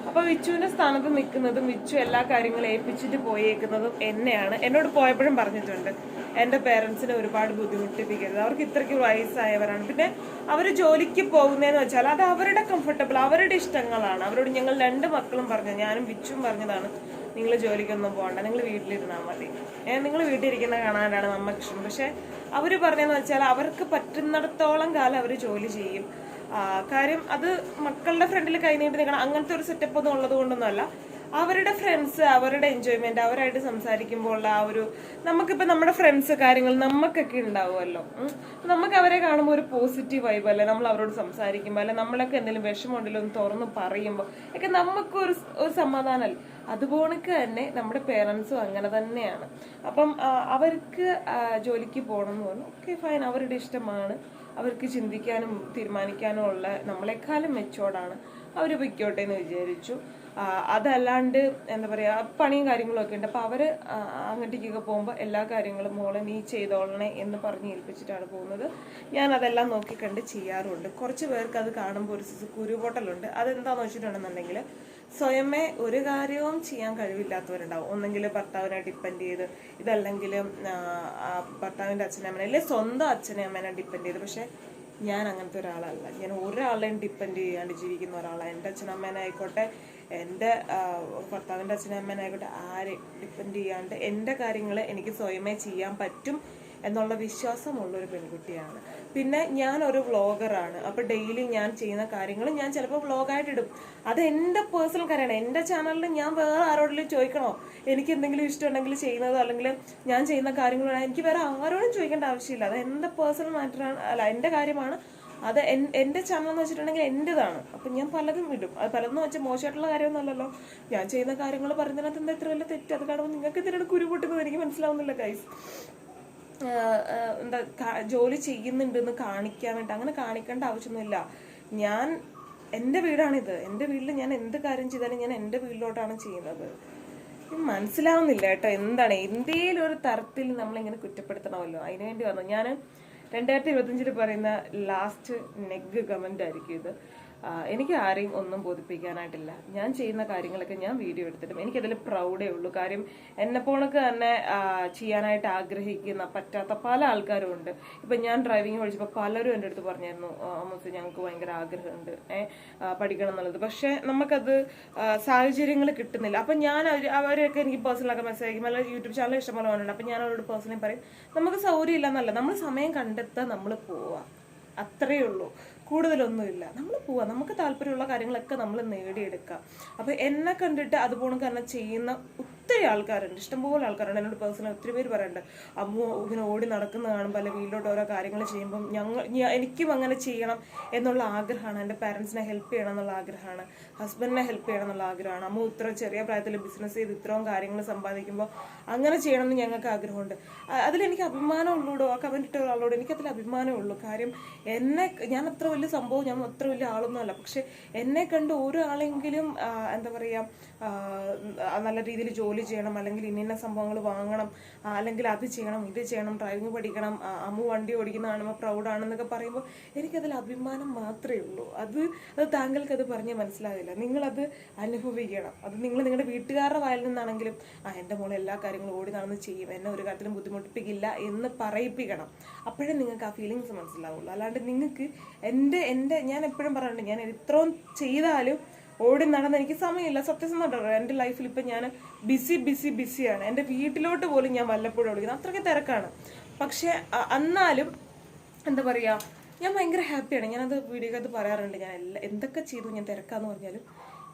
അപ്പൊ വിച്ചുവിന്റെ സ്ഥാനത്ത് നിൽക്കുന്നതും വിച്ചു എല്ലാ കാര്യങ്ങളും ഏൽപ്പിച്ചിട്ട് പോയേക്കുന്നതും എന്നെയാണ്. എന്നോട് പോയപ്പോഴും പറഞ്ഞിട്ടുണ്ട്. എന്റെ പേരൻസിനെ ഒരുപാട് ബുദ്ധിമുട്ടിപ്പിക്കരുത്. അവർക്ക് ഇത്രയ്ക്ക് വയസ്സായവരാണ്. പിന്നെ അവർ ജോലിക്ക് പോകുന്നതെന്ന് വെച്ചാൽ അത് അവരുടെ കംഫർട്ടബിൾ അവരുടെ ഇഷ്ടങ്ങളാണ്. അവരോട് ഞങ്ങൾ രണ്ട് മക്കളും പറഞ്ഞു ഞാനും വിച്ചും പറഞ്ഞതാണ്. നിങ്ങൾ ജോലിക്കൊന്നും പോകണ്ട. നിങ്ങൾ വീട്ടിലിരുന്നാൽ മതി. നിങ്ങൾ വീട്ടിലിരിക്കുന്ന കാണാനാണ് നമുക്ക് ഇഷ്ടം പക്ഷെ അവർ പറഞ്ഞതെന്ന് വെച്ചാൽ അവർക്ക് പറ്റുന്നിടത്തോളം കാലം അവർ ജോലി ചെയ്യും. കാര്യം അത് മക്കളുടെ ഫ്രണ്ടിൽ കൈനീട്ടി നിൽക്കണം അങ്ങനത്തെ ഒരു സെറ്റപ്പ് ഒന്നും ഉള്ളത് കൊണ്ടൊന്നുമല്ല. അവരുടെ ഫ്രണ്ട്സ് അവരുടെ എൻജോയ്മെന്റ് അവരായിട്ട് സംസാരിക്കുമ്പോൾ ഉള്ള ആ ഒരു നമുക്കിപ്പോൾ നമ്മുടെ ഫ്രണ്ട്സ് കാര്യങ്ങൾ നമുക്കൊക്കെ ഉണ്ടാവുമല്ലോ. നമുക്ക് അവരെ കാണുമ്പോൾ ഒരു പോസിറ്റീവ് വൈബ് അല്ലേ? നമ്മൾ അവരോട് സംസാരിക്കുമ്പോൾ അല്ലെ? നമ്മളൊക്കെ എന്തെങ്കിലും വിഷമമുണ്ടെങ്കിലും തുറന്ന് പറയുമ്പോൾ ഒക്കെ നമുക്കൊരു ഒരു സമാധാനമല്ലേ? അതുപോണക്ക് തന്നെ നമ്മുടെ പേരൻസും അങ്ങനെ തന്നെയാണ്. അപ്പം അവർക്ക് ജോലിക്ക് പോകണം എന്ന് പറഞ്ഞു ഓക്കെ ഫൈൻ അവരുടെ ഇഷ്ടമാണ്. അവർക്ക് ചിന്തിക്കാനും തീരുമാനിക്കാനും ഉള്ള നമ്മളെക്കാളും മെച്ചോർഡാണ് അവർ പൊയ്ക്കോട്ടെ എന്ന് വിചാരിച്ചു. അതല്ലാണ്ട് എന്താ പറയുക പണിയും കാര്യങ്ങളും ഒക്കെ ഉണ്ട് അപ്പോൾ അവർ അങ്ങോട്ടേക്കൊക്കെ പോകുമ്പോൾ എല്ലാ കാര്യങ്ങളും മോളെ നീ ചെയ്തോളണേ എന്ന് പറഞ്ഞ് ഏൽപ്പിച്ചിട്ടാണ് പോകുന്നത്. ഞാൻ അതെല്ലാം നോക്കിക്കണ്ട് ചെയ്യാറുണ്ട്. കുറച്ച് പേർക്ക് അത് കാണുമ്പോൾ ഒരു കുരുപൊട്ടലുണ്ട്. അതെന്താണെന്ന് വെച്ചിട്ടുണ്ടെന്നുണ്ടെങ്കിൽ സ്വയമേ ഒരു കാര്യവും ചെയ്യാൻ കഴിവില്ലാത്തവരുണ്ടാവും. ഒന്നെങ്കിൽ ഭർത്താവിനെ ഡിപ്പെൻഡ് ചെയ്ത് ഇതല്ലെങ്കിൽ ഭർത്താവിന്റെ അച്ഛനെ അമ്മനെ അല്ലെങ്കിൽ സ്വന്തം അച്ഛനെ അമ്മേനെ ഡിപ്പെൻഡ് ചെയ്ത്. പക്ഷേ ഞാൻ അങ്ങനത്തെ ഒരാളല്ല. ഞാൻ ഒരാളെയും ഡിപ്പെൻഡ് ചെയ്യാണ്ട് ജീവിക്കുന്ന ഒരാളാണ് എന്റെ അച്ഛനമ്മേനെ ആയിക്കോട്ടെ എന്റെ ഭർത്താവിന്റെ അച്ഛനമ്മേനെ ആയിക്കോട്ടെ ആരെ ഡിപ്പെൻഡ് ചെയ്യാണ്ട് എന്റെ കാര്യങ്ങൾ എനിക്ക് സ്വയമേ ചെയ്യാൻ പറ്റും എന്നുള്ള വിശ്വാസമുള്ള ഒരു പെൺകുട്ടിയാണ്. പിന്നെ ഞാൻ ഒരു വ്ളോഗറാണ്. അപ്പോൾ ഡെയിലി ഞാൻ ചെയ്യുന്ന കാര്യങ്ങൾ ഞാൻ ചിലപ്പോൾ വ്ളോഗായിട്ട് ഇടും. അത് എന്റെ പേഴ്സണൽ കാര്യമാണ്. എന്റെ ചാനലിൽ ഞാൻ വേറെ ആരോടെങ്കിലും ചോദിക്കണോ? എനിക്ക് എന്തെങ്കിലും ഇഷ്ടമുണ്ടെങ്കിൽ ചെയ്യുന്നതോ അല്ലെങ്കിൽ ഞാൻ ചെയ്യുന്ന കാര്യങ്ങളോ എനിക്ക് വേറെ ആരോടും ചോദിക്കേണ്ട ആവശ്യമില്ല. അത് എന്റെ പേഴ്സണൽ മാറ്ററാണ് അല്ല എന്റെ കാര്യമാണ്. അത് എൻ- എന്റെ ചാനൽ എന്ന് വെച്ചിട്ടുണ്ടെങ്കിൽ എന്റെതാണ് അപ്പം ഞാൻ പലതും ഇടും. അത് പലതെന്ന് വെച്ചാൽ മോശമായിട്ടുള്ള കാര്യമൊന്നുമല്ലല്ലോ. ഞാൻ ചെയ്യുന്ന കാര്യങ്ങൾ പറയുന്നതിനകത്ത് എന്താ ഇത്ര വലിയ തെറ്റ്? അത് കാണുമ്പോൾ നിങ്ങൾക്ക് ഇതിനോട് കുരു പൊട്ടുന്നത്? എനിക്ക് മനസ്സിലാവുന്നില്ല ഗൈസ് എന്താ ജോലി ചെയ്യുന്നുണ്ടെന്ന് കാണിക്കാൻ വേണ്ടി. അങ്ങനെ കാണിക്കേണ്ട ആവശ്യമൊന്നുമില്ല. ഞാൻ എന്റെ വീടാണിത്. എന്റെ വീട്ടിൽ ഞാൻ എന്ത് കാര്യം ചെയ്താലും ഞാൻ എന്റെ വീട്ടിലോട്ടാണ് ചെയ്യുന്നത്. മനസ്സിലാവുന്നില്ല കേട്ടോ എന്താണ്. എന്തേലും ഒരു തരത്തിൽ നമ്മളിങ്ങനെ കുറ്റപ്പെടുത്തണമല്ലോ. അതിനുവേണ്ടി വന്നു. ഞാൻ രണ്ടായിരത്തി ഇരുപത്തഞ്ചിൽ പറയുന്ന ലാസ്റ്റ് നെഗ് കമന്റ് ആയിരിക്കും ഇത്. എനിക്ക് ആരെയും ഒന്നും ബോധിപ്പിക്കാനായിട്ടില്ല. ഞാൻ ചെയ്യുന്ന കാര്യങ്ങളൊക്കെ ഞാൻ വീഡിയോ എടുത്തിട്ടും എനിക്കതിൽ പ്രൗഡേ ഉള്ളൂ. കാര്യം എന്നെ പോണക്ക് തന്നെ ചെയ്യാനായിട്ട് ആഗ്രഹിക്കുന്ന പറ്റാത്ത പല ആൾക്കാരും ഉണ്ട്. ഇപ്പം ഞാൻ ഡ്രൈവിംഗ് പഠിച്ചപ്പോൾ പലരും എന്റെ അടുത്ത് പറഞ്ഞായിരുന്നു അമ്മസ് ഞങ്ങൾക്ക് ഭയങ്കര ആഗ്രഹമുണ്ട്. പഠിക്കണം എന്നുള്ളത്. പക്ഷേ നമുക്കത് സാഹചര്യങ്ങൾ കിട്ടുന്നില്ല. അപ്പം ഞാൻ അവർ അവരെയൊക്കെ എനിക്ക് പേഴ്സണലൊക്കെ മെസ്സേജ് അയക്കും. അല്ലെങ്കിൽ യൂട്യൂബ് ചാനൽ ഇഷ്ടംപോലെ വന്നിട്ടുണ്ട് അപ്പം ഞാൻ അവരോട് പേഴ്സണലി പറയും നമുക്ക് സൗകര്യം ഇല്ലെന്നല്ല നമ്മൾ സമയം കണ്ടെത്താൻ നമ്മൾ പോവാം. അത്രയേ ഉള്ളൂ. കൂടുതലൊന്നുമില്ല. നമ്മൾ പോവാം. നമുക്ക് താല്പര്യമുള്ള കാര്യങ്ങളൊക്കെ നമ്മൾ നേടിയെടുക്കാം. അപ്പോൾ എന്നെ കണ്ടിട്ട് അതുപോലെ തന്നെ ചെയ്യുന്ന ഒത്തിരി ആൾക്കാരുണ്ട്. ഇഷ്ടംപോലെ ആൾക്കാരുണ്ട്. എന്നോട് പേഴ്സണൽ ഒത്തിരി പേര് പറയുന്നുണ്ട് അമ്മു ഇങ്ങനെ ഓടി നടക്കുന്ന കാണുമ്പോൾ അല്ലെങ്കിൽ വീട്ടിലോട്ട് ഓരോ കാര്യങ്ങൾ ചെയ്യുമ്പം ഞങ്ങൾ എനിക്കും അങ്ങനെ ചെയ്യണം എന്നുള്ള ആഗ്രഹമാണ്. എന്റെ പാരൻസിനെ ഹെൽപ്പ് ചെയ്യണം എന്നുള്ള ആഗ്രഹമാണ്. ഹസ്ബൻഡിനെ ഹെൽപ്പ് ചെയ്യണം എന്നുള്ള ആഗ്രഹമാണ്. അമ്മ ഇത്ര ചെറിയ പ്രായത്തിൽ ബിസിനസ് ചെയ്ത് ഇത്രയും കാര്യങ്ങൾ സമ്പാദിക്കുമ്പോൾ അങ്ങനെ ചെയ്യണമെന്ന് ഞങ്ങൾക്ക് ആഗ്രഹമുണ്ട്. അതിലെനിക്ക് അഭിമാനമുള്ളൂടോ ആ കമന്റ് ഇട്ട ഒരാളോട് എനിക്കതിൽ അഭിമാനമുള്ളൂ കാര്യം എന്നെ ഞാൻ അത്ര വലിയ സംഭവം ഞാൻ അത്ര വലിയ ആളൊന്നുമല്ല പക്ഷെ എന്നെ കണ്ട് ഒരാളെങ്കിലും എന്താ പറയുക നല്ല രീതിയിൽ ജോലി ചെയ്യണം അല്ലെങ്കിൽ ഇന്ന സംഭവങ്ങൾ വാങ്ങണം അല്ലെങ്കിൽ അത് ചെയ്യണം ഇത് ചെയ്യണം ഡ്രൈവിംഗ് പഠിക്കണം അമ്മ വണ്ടി ഓടിക്കുന്ന കാണുമ്പോൾ പ്രൗഡാണെന്നൊക്കെ പറയുമ്പോൾ എനിക്കതിൽ അഭിമാനം മാത്രമേ ഉള്ളൂ. അത് അത് താങ്കൾക്ക് അത് പറഞ്ഞ് മനസ്സിലാവില്ല നിങ്ങളത് അനുഭവിക്കണം. അത് നിങ്ങൾ നിങ്ങളുടെ വീട്ടുകാരുടെ വായിൽ നിന്നാണെങ്കിലും ആ എന്റെ മോളെ എല്ലാ കാര്യങ്ങളും ഓടി നടന്ന് ചെയ്യും. എന്നെ ഒരു കാര്യത്തിലും ബുദ്ധിമുട്ടിപ്പിക്കില്ല എന്ന് പറയിപ്പിക്കണം. അപ്പോഴേ നിങ്ങൾക്ക് ആ ഫീലിങ്സ് മനസ്സിലാവുള്ളൂ. അല്ലാണ്ട് നിങ്ങൾക്ക് എന്റെ എന്റെ ഞാൻ എപ്പോഴും പറയാറുണ്ട് ഞാൻ ഇത്രയും ചെയ്താലും ഓടി നടന്ന് എനിക്ക് സമയമില്ല. സത്യസന്ധമായിട്ട് എന്റെ ലൈഫിൽ ഇപ്പം ഞാൻ ബിസി ബിസി ബിസിയാണ് എന്റെ വീട്ടിലോട്ട് പോലും ഞാൻ വല്ലപ്പോഴും ഓടിക്കുന്നത് അത്രയ്ക്ക് തിരക്കാണ്. പക്ഷേ എന്നാലും എന്താ പറയുക ഞാൻ ഭയങ്കര ഹാപ്പിയാണ് ഞാനത് വീഡിയോക്കകത്ത് പറയാറുണ്ട്. ഞാൻ എല്ലാ എന്തൊക്കെ ചെയ്തു ഞാൻ തിരക്കാന്ന് പറഞ്ഞാലും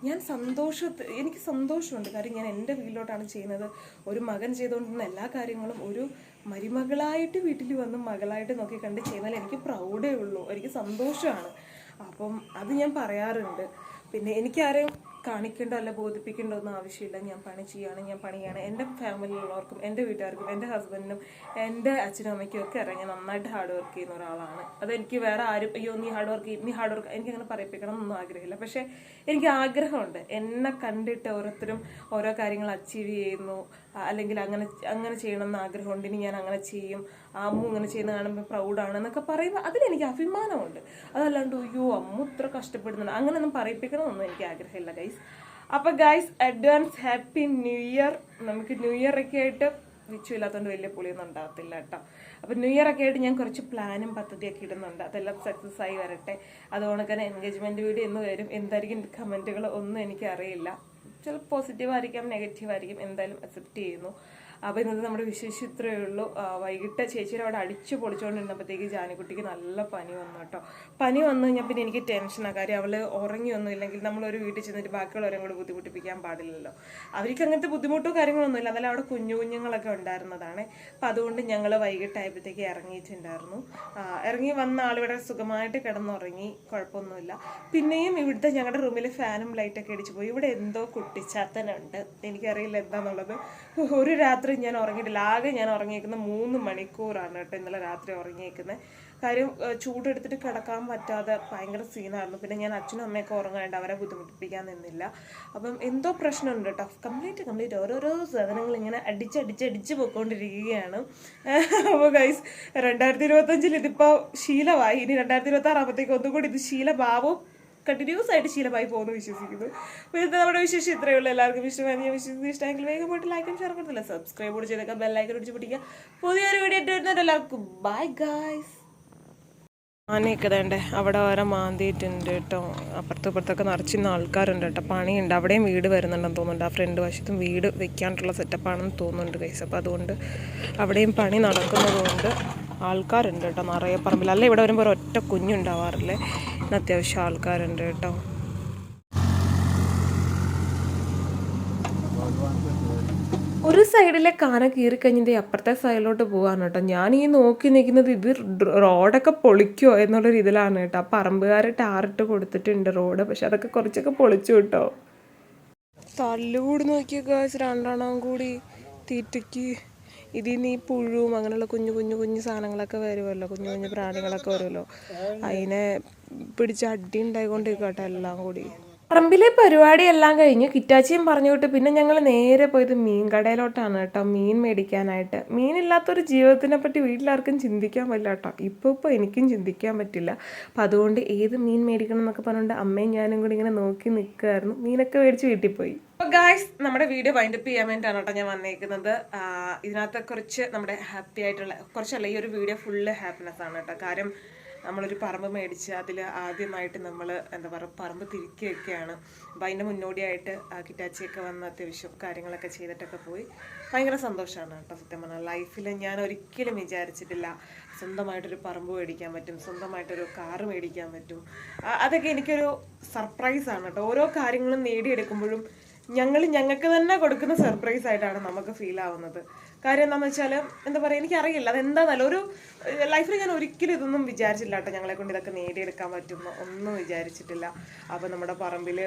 ഞാൻ സന്തോഷത്ത് എനിക്ക് സന്തോഷമുണ്ട്. കാര്യം ഞാൻ എന്റെ വീട്ടിലോട്ടാണ് ചെയ്യുന്നത്. ഒരു മകൻ ചെയ്തുകൊണ്ടിരുന്ന എല്ലാ കാര്യങ്ങളും ഒരു മരുമകളായിട്ട് വീട്ടിൽ വന്ന് മകളായിട്ട് നോക്കി കണ്ട് ചെയ്താൽ എനിക്ക് പ്രൗഡേ ഉള്ളൂ. എനിക്ക് സന്തോഷമാണ്. അപ്പം അത് ഞാൻ പറയാറുണ്ട്. പിന്നെ എനിക്കാരെയും കാണിക്കേണ്ട അല്ല ബോധിപ്പിക്കേണ്ട ഒന്നും ആവശ്യമില്ല. ഞാൻ പണി ചെയ്യാണ് ഞാൻ പണിയാണ് എന്റെ ഫാമിലിയിലുള്ളവർക്കും എന്റെ വീട്ടുകാർക്കും എന്റെ ഹസ്ബൻഡിനും എന്റെ അച്ഛനും അമ്മയ്ക്കും ഒക്കെ ഞാൻ നന്നായിട്ട് ഹാർഡ് വർക്ക് ചെയ്യുന്ന ഒരാളാണ്. അതെനിക്ക് വേറെ ആരും അയ്യോ നീ ഹാർഡ് വർക്ക് നീ ഹാർഡ് വർക്ക് എനിക്ക് അങ്ങനെ പറയിപ്പിക്കണം എന്നൊന്നും ആഗ്രഹമില്ല. പക്ഷേ എനിക്ക് ആഗ്രഹമുണ്ട്. എന്നെ കണ്ടിട്ട് ഓരോരുത്തരും ഓരോ കാര്യങ്ങൾ അച്ചീവ് ചെയ്യുന്നു. അല്ലെങ്കിൽ അങ്ങനെ അങ്ങനെ ചെയ്യണം എന്ന് ആഗ്രഹമുണ്ട് ഇനി ഞാൻ അങ്ങനെ ചെയ്യും അമ്മു ഇങ്ങനെ ചെയ്യുന്ന കാണുമ്പോൾ പ്രൗഡാണ് എന്നൊക്കെ പറയുമ്പോൾ അതിലെനിക്ക് അഭിമാനമുണ്ട്. അതല്ലാണ്ട് അയ്യോ അമ്മു ഇത്ര കഷ്ടപ്പെടുന്നുണ്ട്. അങ്ങനെയൊന്നും പറയിപ്പിക്കണമെന്നൊന്നും എനിക്ക് ആഗ്രഹമില്ല ഗൈസ് അപ്പോൾ guys advance happy new year നമുക്ക് ന്യൂ ഇയർ ഒക്കെ ആയിട്ട് വിച്ചു ഇല്ലാത്തതുകൊണ്ട് വലിയ പുളിയൊന്നും ഉണ്ടാകത്തില്ല കേട്ടോ. അപ്പം ന്യൂ ഇയർ ഒക്കെ ആയിട്ട് ഞാൻ കുറച്ച് പ്ലാനും പദ്ധതിയൊക്കെ ഇടുന്നുണ്ട്. അതെല്ലാം സക്സസ് ആയി വരട്ടെ. അതുകൊണ്ട് തന്നെ എൻഗേജ്മെന്റ് വീഡിയോ എന്ന് വരും. എന്തായിരിക്കും കമന്റുകൾ ഒന്നും എനിക്ക് അറിയില്ല ചില പോസിറ്റീവ് ആയിരിക്കാം നെഗറ്റീവ് ആയിരിക്കും എന്തായാലും അക്സെപ്റ്റ് ചെയ്യുന്നു. അപ്പോൾ ഇന്നത്തെ നമ്മുടെ വിശേഷം ഇത്രയേ ഉള്ളൂ. വൈകിട്ട് ചേച്ചിയുടെ അവിടെ അടിച്ചു പൊളിച്ചുകൊണ്ടിരുന്നപ്പോഴത്തേക്ക് ജാനിക്കുട്ടിക്ക് നല്ല പനി വന്നു കേട്ടോ. പനി വന്നു കഴിഞ്ഞാൽ പിന്നെ എനിക്ക് ടെൻഷനാണ് കാര്യം അവൾ ഉറങ്ങിയൊന്നും ഇല്ലെങ്കിൽ നമ്മളൊരു വീട്ടിൽ ചെന്നിട്ട് ബാക്കിയുള്ളവരും കൂടി ബുദ്ധിമുട്ടിപ്പിക്കാൻ പാടില്ലല്ലോ. അവർക്ക് അങ്ങനത്തെ ബുദ്ധിമുട്ടോ കാര്യങ്ങളൊന്നും ഇല്ല. അതല്ല അവിടെ കുഞ്ഞു കുഞ്ഞുങ്ങളൊക്കെ ഉണ്ടായിരുന്നതാണ്. അപ്പം അതുകൊണ്ട് ഞങ്ങൾ വൈകിട്ടായപ്പോഴത്തേക്ക് ഇറങ്ങിയിട്ടുണ്ടായിരുന്നു. ഇറങ്ങി വന്ന ആളിവിടെ സുഖമായിട്ട് കിടന്നുറങ്ങി. കുഴപ്പമൊന്നുമില്ല. പിന്നെയും ഇവിടുത്തെ ഞങ്ങളുടെ റൂമിൽ ഫാനും ലൈറ്റൊക്കെ അടിച്ചു പോയി. ഇവിടെ എന്തോ കുട്ടിച്ചാത്തനുണ്ട്. എനിക്കറിയില്ല എന്താണെന്നുള്ളത് ഒരു രാത്രി രാത്രി ഞാൻ ഉറങ്ങിയിട്ടില്ല. ആകെ ഞാൻ ഉറങ്ങിയിരിക്കുന്ന മൂന്ന് മണിക്കൂറാണ് കേട്ടോ ഇന്നലെ രാത്രി ഉറങ്ങിയേക്കുന്നത് കാര്യം ചൂടെടുത്തിട്ട് കിടക്കാൻ പറ്റാതെ ഭയങ്കര സീനായിരുന്നു. പിന്നെ ഞാൻ അച്ഛനും അമ്മയൊക്കെ ഉറങ്ങാണ്ട് അവരെ ബുദ്ധിമുട്ടിപ്പിക്കാൻ നിന്നില്ല. അപ്പം എന്തോ പ്രശ്നമുണ്ട് കേട്ടോ. കംപ്ലീറ്റ് കംപ്ലീറ്റ് ഓരോരോ സാധനങ്ങൾ ഇങ്ങനെ അടിച്ചടിച്ച് അടിച്ച് പോയിക്കൊണ്ടിരിക്കുകയാണ് അപ്പോൾ ഗൈസ് രണ്ടായിരത്തി ഇരുപത്തഞ്ചിൽ ഇതിപ്പോൾ ശീലമായി. ഇനി രണ്ടായിരത്തി ഇരുപത്തി ആറാകുമ്പോഴത്തേക്ക് ഒന്നുകൂടി ഇത് ശീലമാവും. കണ്ടിന്യൂസ് ആയിട്ട് ശീലമായി പോകുന്നു വിശ്വസിക്കുന്നു. അപ്പോൾ ഇത് നമ്മുടെ വിശേഷം ഇത്രയേ ഉള്ളൂ. എല്ലാവർക്കും ഇഷ്ടമായി വിശ്വസിക്കുന്നു. ഇഷ്ടമെങ്കിൽ വേഗം പോയിട്ട് ലൈക്കും ഷെയർ കൊടുത്തില്ല. സബ്സ്ക്രൈബ് കൂടി ചെയ്തേക്കാം. ബെല്ലൈക്കൻ പിടിച്ച് പിടിക്കുക പുതിയൊരു വീഡിയോ ഇട്ട് എല്ലാവർക്കും ബൈ ഗായ്സ് ആനയൊക്കെ വേണ്ടേ അവിടെ ഓരോ മാന്തിയിട്ടുണ്ട് കേട്ടോ. അപ്പുറത്തും ഇപ്പുറത്തൊക്കെ നിറച്ചിരുന്ന ആൾക്കാരുണ്ട് കേട്ടോ. പണിയുണ്ട്. അവിടെയും വീട് വരുന്നുണ്ടെന്ന് തോന്നുന്നുണ്ട്. ആ ഫ്രണ്ട് വശത്തും വീട് വെക്കാനുള്ള സെറ്റപ്പാണെന്ന് തോന്നുന്നുണ്ട് കൈസ് അപ്പോൾ അതുകൊണ്ട് അവിടെയും പണി നടക്കുന്നതുകൊണ്ട് ആൾക്കാരുണ്ട് കേട്ടോ നിറയെ പറമ്പിൽ. അല്ല ഇവിടെ വരുമ്പോൾ ഒറ്റ കുഞ്ഞുണ്ടാവാറില്ലേ? ഇന്ന് അത്യാവശ്യം ആൾക്കാരുണ്ട് കേട്ടോ. ഒരു സൈഡിലെ കാന കീറി കഴിഞ്ഞിട്ട് അപ്പുറത്തെ സൈഡിലോട്ട് പോകാണ് കേട്ടോ. ഞാൻ ഈ നോക്കി നിൽക്കുന്നത് ഇത് റോഡൊക്കെ പൊളിക്കോ എന്നുള്ള രീതിയിലാണ് കേട്ടോ. പറമ്പുകാർ ടാറിട്ട് കൊടുത്തിട്ടുണ്ട് റോഡ് പക്ഷെ അതൊക്കെ കുറച്ചൊക്കെ പൊളിച്ചു കേട്ടോ. തല്ലുകൂടി നോക്കിയ കാശ് രണ്ടെണ്ണം കൂടി. തീറ്റയ്ക്ക് ഇതിൽ നിന്ന് ഈ പുഴുവും അങ്ങനെയുള്ള കുഞ്ഞു കുഞ്ഞു കുഞ്ഞു സാധനങ്ങളൊക്കെ വരുമല്ലോ കുഞ്ഞു കുഞ്ഞു പ്രാണികളൊക്കെ വരുമല്ലോ. അതിനെ പിടിച്ച് അടി ഉണ്ടായിക്കൊണ്ടിരിക്കും കേട്ടോ എല്ലാം കൂടി. പറമ്പിലെ പരിപാടി എല്ലാം കഴിഞ്ഞ് കിറ്റാച്ചിയും പറഞ്ഞു വിട്ട് പിന്നെ ഞങ്ങൾ നേരെ പോയത് മീൻ കടയിലോട്ടാണ് കേട്ടോ. മീൻ മേടിക്കാനായിട്ട്. മീനില്ലാത്തൊരു ജീവിതത്തിനെ പറ്റി വീട്ടിലാർക്കും ചിന്തിക്കാൻ പറ്റില്ല കേട്ടോ. ഇപ്പോൾ ഇപ്പോൾ എനിക്കും ചിന്തിക്കാൻ പറ്റില്ല. അപ്പം അതുകൊണ്ട് ഏത് മീൻ മേടിക്കണം എന്നൊക്കെ പറഞ്ഞുകൊണ്ട് അമ്മയും ഞാനും കൂടി ഇങ്ങനെ നോക്കി നിൽക്കുമായിരുന്നു മീനൊക്കെ മേടിച്ച് വീട്ടിൽ പോയി. അപ്പോൾ ഗായ്സ് നമ്മുടെ വീഡിയോ വൈൻഡപ്പ് ചെയ്യാൻ വേണ്ടിയിട്ടാണ് കേട്ടോ ഞാൻ വന്നേക്കുന്നത്. ഇതിനകത്ത് കുറച്ച് നമ്മുടെ ഹാപ്പി ആയിട്ടുള്ള കുറച്ചല്ല ഈ ഒരു വീഡിയോ ഫുള്ള് ഹാപ്പിനെസ് ആണ് കേട്ടോ. കാര്യം നമ്മളൊരു പറമ്പ് മേടിച്ച് അതിൽ ആദ്യമായിട്ട് നമ്മൾ എന്താ പറയുക പറമ്പ് തിരിക്കുകയൊക്കെയാണ്. അപ്പം അതിന്റെ മുന്നോടിയായിട്ട് കിറ്റാച്ചിയൊക്കെ വന്ന് അത്യാവശ്യം കാര്യങ്ങളൊക്കെ ചെയ്തിട്ടൊക്കെ പോയി. ഭയങ്കര സന്തോഷമാണ് കേട്ടോ സത്യം പറഞ്ഞാൽ. ലൈഫിൽ ഞാൻ ഒരിക്കലും വിചാരിച്ചിട്ടില്ല സ്വന്തമായിട്ടൊരു പറമ്പ് മേടിക്കാൻ പറ്റും സ്വന്തമായിട്ടൊരു കാറ് മേടിക്കാൻ പറ്റും. അതൊക്കെ എനിക്കൊരു സർപ്രൈസാണ് കേട്ടോ. ഓരോ കാര്യങ്ങളും നേടിയെടുക്കുമ്പോഴും ഞങ്ങൾ ഞങ്ങൾക്ക് തന്നെ കൊടുക്കുന്ന സർപ്രൈസ് ആയിട്ടാണ് നമുക്ക് ഫീൽ ആവുന്നത്. കാര്യം എന്താണെന്ന് വെച്ചാൽ എന്താ പറയുക എനിക്കറിയില്ല. അതെന്താന്നല്ല ഒരു ലൈഫിൽ ഞാൻ ഒരിക്കലും ഇതൊന്നും വിചാരിച്ചില്ല കേട്ടോ ഞങ്ങളെ കൊണ്ട് ഇതൊക്കെ നേടിയെടുക്കാൻ പറ്റുമെന്ന്. ഒന്നും വിചാരിച്ചിട്ടില്ല. അപ്പോൾ നമ്മുടെ പറമ്പിൽ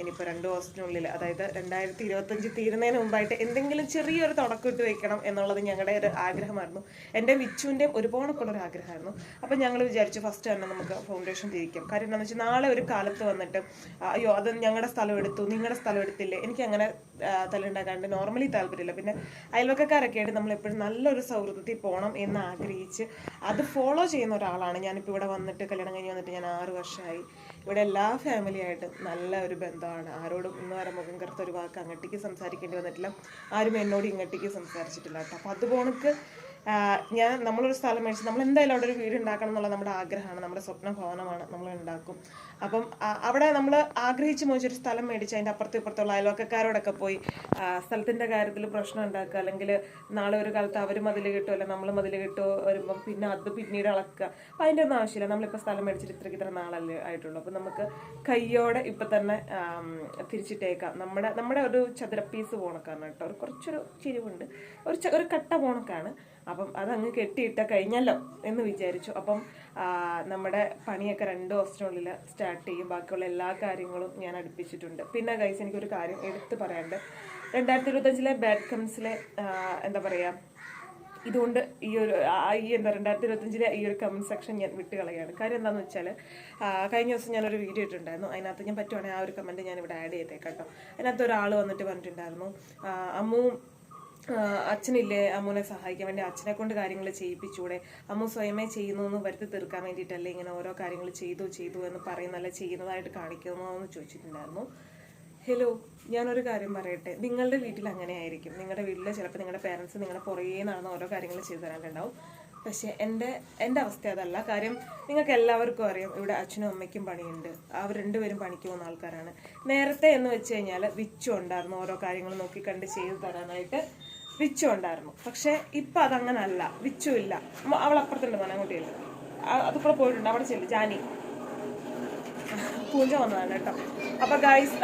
ഇനിയിപ്പോൾ രണ്ട് ദിവസത്തിനുള്ളിൽ അതായത് രണ്ടായിരത്തി ഇരുപത്തഞ്ച് തീരുന്നതിന് മുമ്പായിട്ട് എന്തെങ്കിലും ചെറിയൊരു തുടക്കം ഇട്ട് വെക്കണം എന്നുള്ളത് ഞങ്ങളുടെ ഒരു ആഗ്രഹമായിരുന്നു. എന്റെ വിച്ചുവിന്റെയും ഒരുപാടൊക്കെ ഒരു ആഗ്രഹമായിരുന്നു. അപ്പോൾ ഞങ്ങൾ വിചാരിച്ചു ഫസ്റ്റ് തന്നെ നമുക്ക് ഫൗണ്ടേഷൻ തിരിക്കാം കാര്യം എന്താണെന്ന് വെച്ചാൽ നാളെ ഒരു കാലത്ത് വന്നിട്ട് അയ്യോ അത് ഞങ്ങളുടെ സ്ഥലം എടുത്തു നിങ്ങളുടെ സ്ഥലം എടുത്തില്ലേ എനിക്ക് അങ്ങനെ തല്ലുണ്ടാക്കാണ്ട് നോർമലി താല്പര്യമില്ല. പിന്നെ അയൽവക്കക്കാരൊക്കെ ആയിട്ട് നമ്മൾ എപ്പോഴും നല്ലൊരു സൗഹൃദത്തിൽ പോകണം എന്ന് ആഗ്രഹിച്ച് അത് ഫോളോ ചെയ്യുന്ന ഒരാളാണ്. ഞാനിപ്പോൾ ഇവിടെ വന്നിട്ട് കല്യാണം കഴിഞ്ഞ് വന്നിട്ട് ഞാൻ ആറ് വർഷമായി ഇവിടെ എല്ലാ ഫാമിലിയായിട്ടും നല്ല ഒരു ബന്ധമാണ്. ആരോടും ഇന്ന് വരെ മുഖം കറുത്ത ഒരു വാക്ക് അങ്ങോട്ടേക്ക് സംസാരിക്കേണ്ടി വന്നിട്ടില്ല. ആരും എന്നോട് ഇങ്ങോട്ടേക്ക് സംസാരിച്ചിട്ടില്ല കേട്ടോ. അപ്പോൾ അതുപോണക്ക് ഞാൻ നമ്മളൊരു സ്ഥലം മേടിച്ച് നമ്മൾ എന്തായാലും അവിടെ ഒരു വീട് ഉണ്ടാക്കണം എന്നുള്ള നമ്മുടെ ആഗ്രഹമാണ്. നമ്മുടെ സ്വപ്ന ഭവനമാണ് നമ്മൾ ഉണ്ടാക്കും. അപ്പം അവിടെ നമ്മൾ ആഗ്രഹിച്ച് മോചിച്ചൊരു സ്ഥലം മേടിച്ച് അതിന്റെ അപ്പുറത്തും ഇപ്പുറത്തുള്ള അയൽവക്കക്കാരോടൊക്കെ പോയി സ്ഥലത്തിന്റെ കാര്യത്തിൽ പ്രശ്നം ഉണ്ടാക്കുക. അല്ലെങ്കിൽ നാളെ ഒരു കാലത്ത് അവർ മതിൽ കിട്ടുമോ അല്ലെങ്കിൽ നമ്മൾ മതിൽ കിട്ടുമോ വരുമ്പം പിന്നെ അത് പിന്നീട് അളക്കുക. അപ്പം അതിന്റെ ഒന്നും ആവശ്യമില്ല. നമ്മളിപ്പോൾ സ്ഥലം മേടിച്ചിട്ട് ഇത്രയ്ക്ക് ഇത്ര നാളല്ലേ ആയിട്ടുള്ളൂ. അപ്പം നമുക്ക് കയ്യോടെ ഇപ്പം തന്നെ തിരിച്ചിട്ടേക്കാം. നമ്മുടെ നമ്മുടെ ഒരു ചതുര പീസ് പോണക്കാണ് കേട്ടോ. ഒരു കുറച്ചൊരു ചിരിവുണ്ട്. ഒരു ഒരു കട്ട പോണക്കാണ്. അപ്പം അതങ്ങ് കെട്ടിയിട്ട കഴിഞ്ഞല്ലോ എന്ന് വിചാരിച്ചു. അപ്പം നമ്മുടെ പണിയൊക്കെ രണ്ട് ദിവസത്തിനുള്ളിൽ സ്റ്റാർട്ട് ചെയ്യും. ബാക്കിയുള്ള എല്ലാ കാര്യങ്ങളും ഞാൻ അടുപ്പിച്ചിട്ടുണ്ട്. പിന്നെ ഗൈസ് എനിക്കൊരു കാര്യം എടുത്തു പറയാണ്ട് രണ്ടായിരത്തി ഇരുപത്തഞ്ചിലെ ബാഡ് കംസിലെ എന്താ പറയുക ഇതുകൊണ്ട് ഈ ഒരു ഈ എന്താ രണ്ടായിരത്തി ഇരുപത്തഞ്ചിലെ ഈ ഒരു കമന്റ് സെക്ഷൻ ഞാൻ വിട്ട് കളയാണ്. കാര്യം എന്താണെന്ന് വെച്ചാൽ കഴിഞ്ഞ ദിവസം ഞാനൊരു വീഡിയോ ഇട്ടിട്ടുണ്ടായിരുന്നു. അതിനകത്ത് ഞാൻ പറ്റുവാണെങ്കിൽ ആ ഒരു കമന്റ് ഞാൻ ഇവിടെ ആഡ് ചെയ്തേക്കാം കേട്ടോ. അതിനകത്ത് ഒരാൾ വന്നിട്ട് പറഞ്ഞിട്ടുണ്ടായിരുന്നു ആ, അമ്മു ആ, അച്ഛനില്ലേ? അമ്മുനെ സഹായിക്കാൻ വേണ്ടി അച്ഛനെ കൊണ്ട് കാര്യങ്ങൾ ചെയ്യിപ്പിച്ചൂടെ. അമ്മ സ്വയമേ ചെയ്യുന്നു എന്ന് വരുത്തി തീർക്കാൻ വേണ്ടിയിട്ടല്ലേ ഇങ്ങനെ ഓരോ കാര്യങ്ങൾ ചെയ്തു ചെയ്തു എന്ന് പറയുന്നല്ല ചെയ്യുന്നതായിട്ട് കാണിക്കുന്നു എന്ന് ചോദിച്ചിട്ടുണ്ടായിരുന്നു. ഹലോ ഞാനൊരു കാര്യം പറയട്ടെ. നിങ്ങളുടെ വീട്ടിൽ അങ്ങനെ ആയിരിക്കും നിങ്ങളുടെ വീട്ടിൽ ചിലപ്പോൾ നിങ്ങളുടെ പേരൻസ് നിങ്ങളുടെ പുറകെ നടന്ന് ഓരോ കാര്യങ്ങൾ ചെയ്തു തരാനുണ്ടാവും പക്ഷേ എന്റെ എന്റെ അവസ്ഥ അതല്ല. കാര്യം നിങ്ങൾക്ക് എല്ലാവർക്കും അറിയാം ഇവിടെ അച്ഛനും അമ്മയ്ക്കും പണിയുണ്ട്. അവർ രണ്ടുപേരും പണിക്ക് പോകുന്ന ആൾക്കാരാണ്. നേരത്തെ എന്ന് വെച്ച് കഴിഞ്ഞാൽ വിച്ചു ഉണ്ടായിരുന്നു ഓരോ കാര്യങ്ങൾ നോക്കി കണ്ട് ചെയ്തു തരാനായിട്ട്. വിച്ചു ഉണ്ടായിരുന്നു. പക്ഷേ ഇപ്പം അതങ്ങനല്ല. വിച്ചു ഇല്ല. അവളപ്പുറത്തുണ്ട് അവൾ അപ്പുറത്തുണ്ട് മോനെ അങ്ങോട്ടില്ല അതുകൂടെ പോയിട്ടുണ്ട്. അവിടെ ചെല്ലു. ജാനി. പൂജ വന്നതാണ് കേട്ടോ. അപ്പൊ ഗൈസ്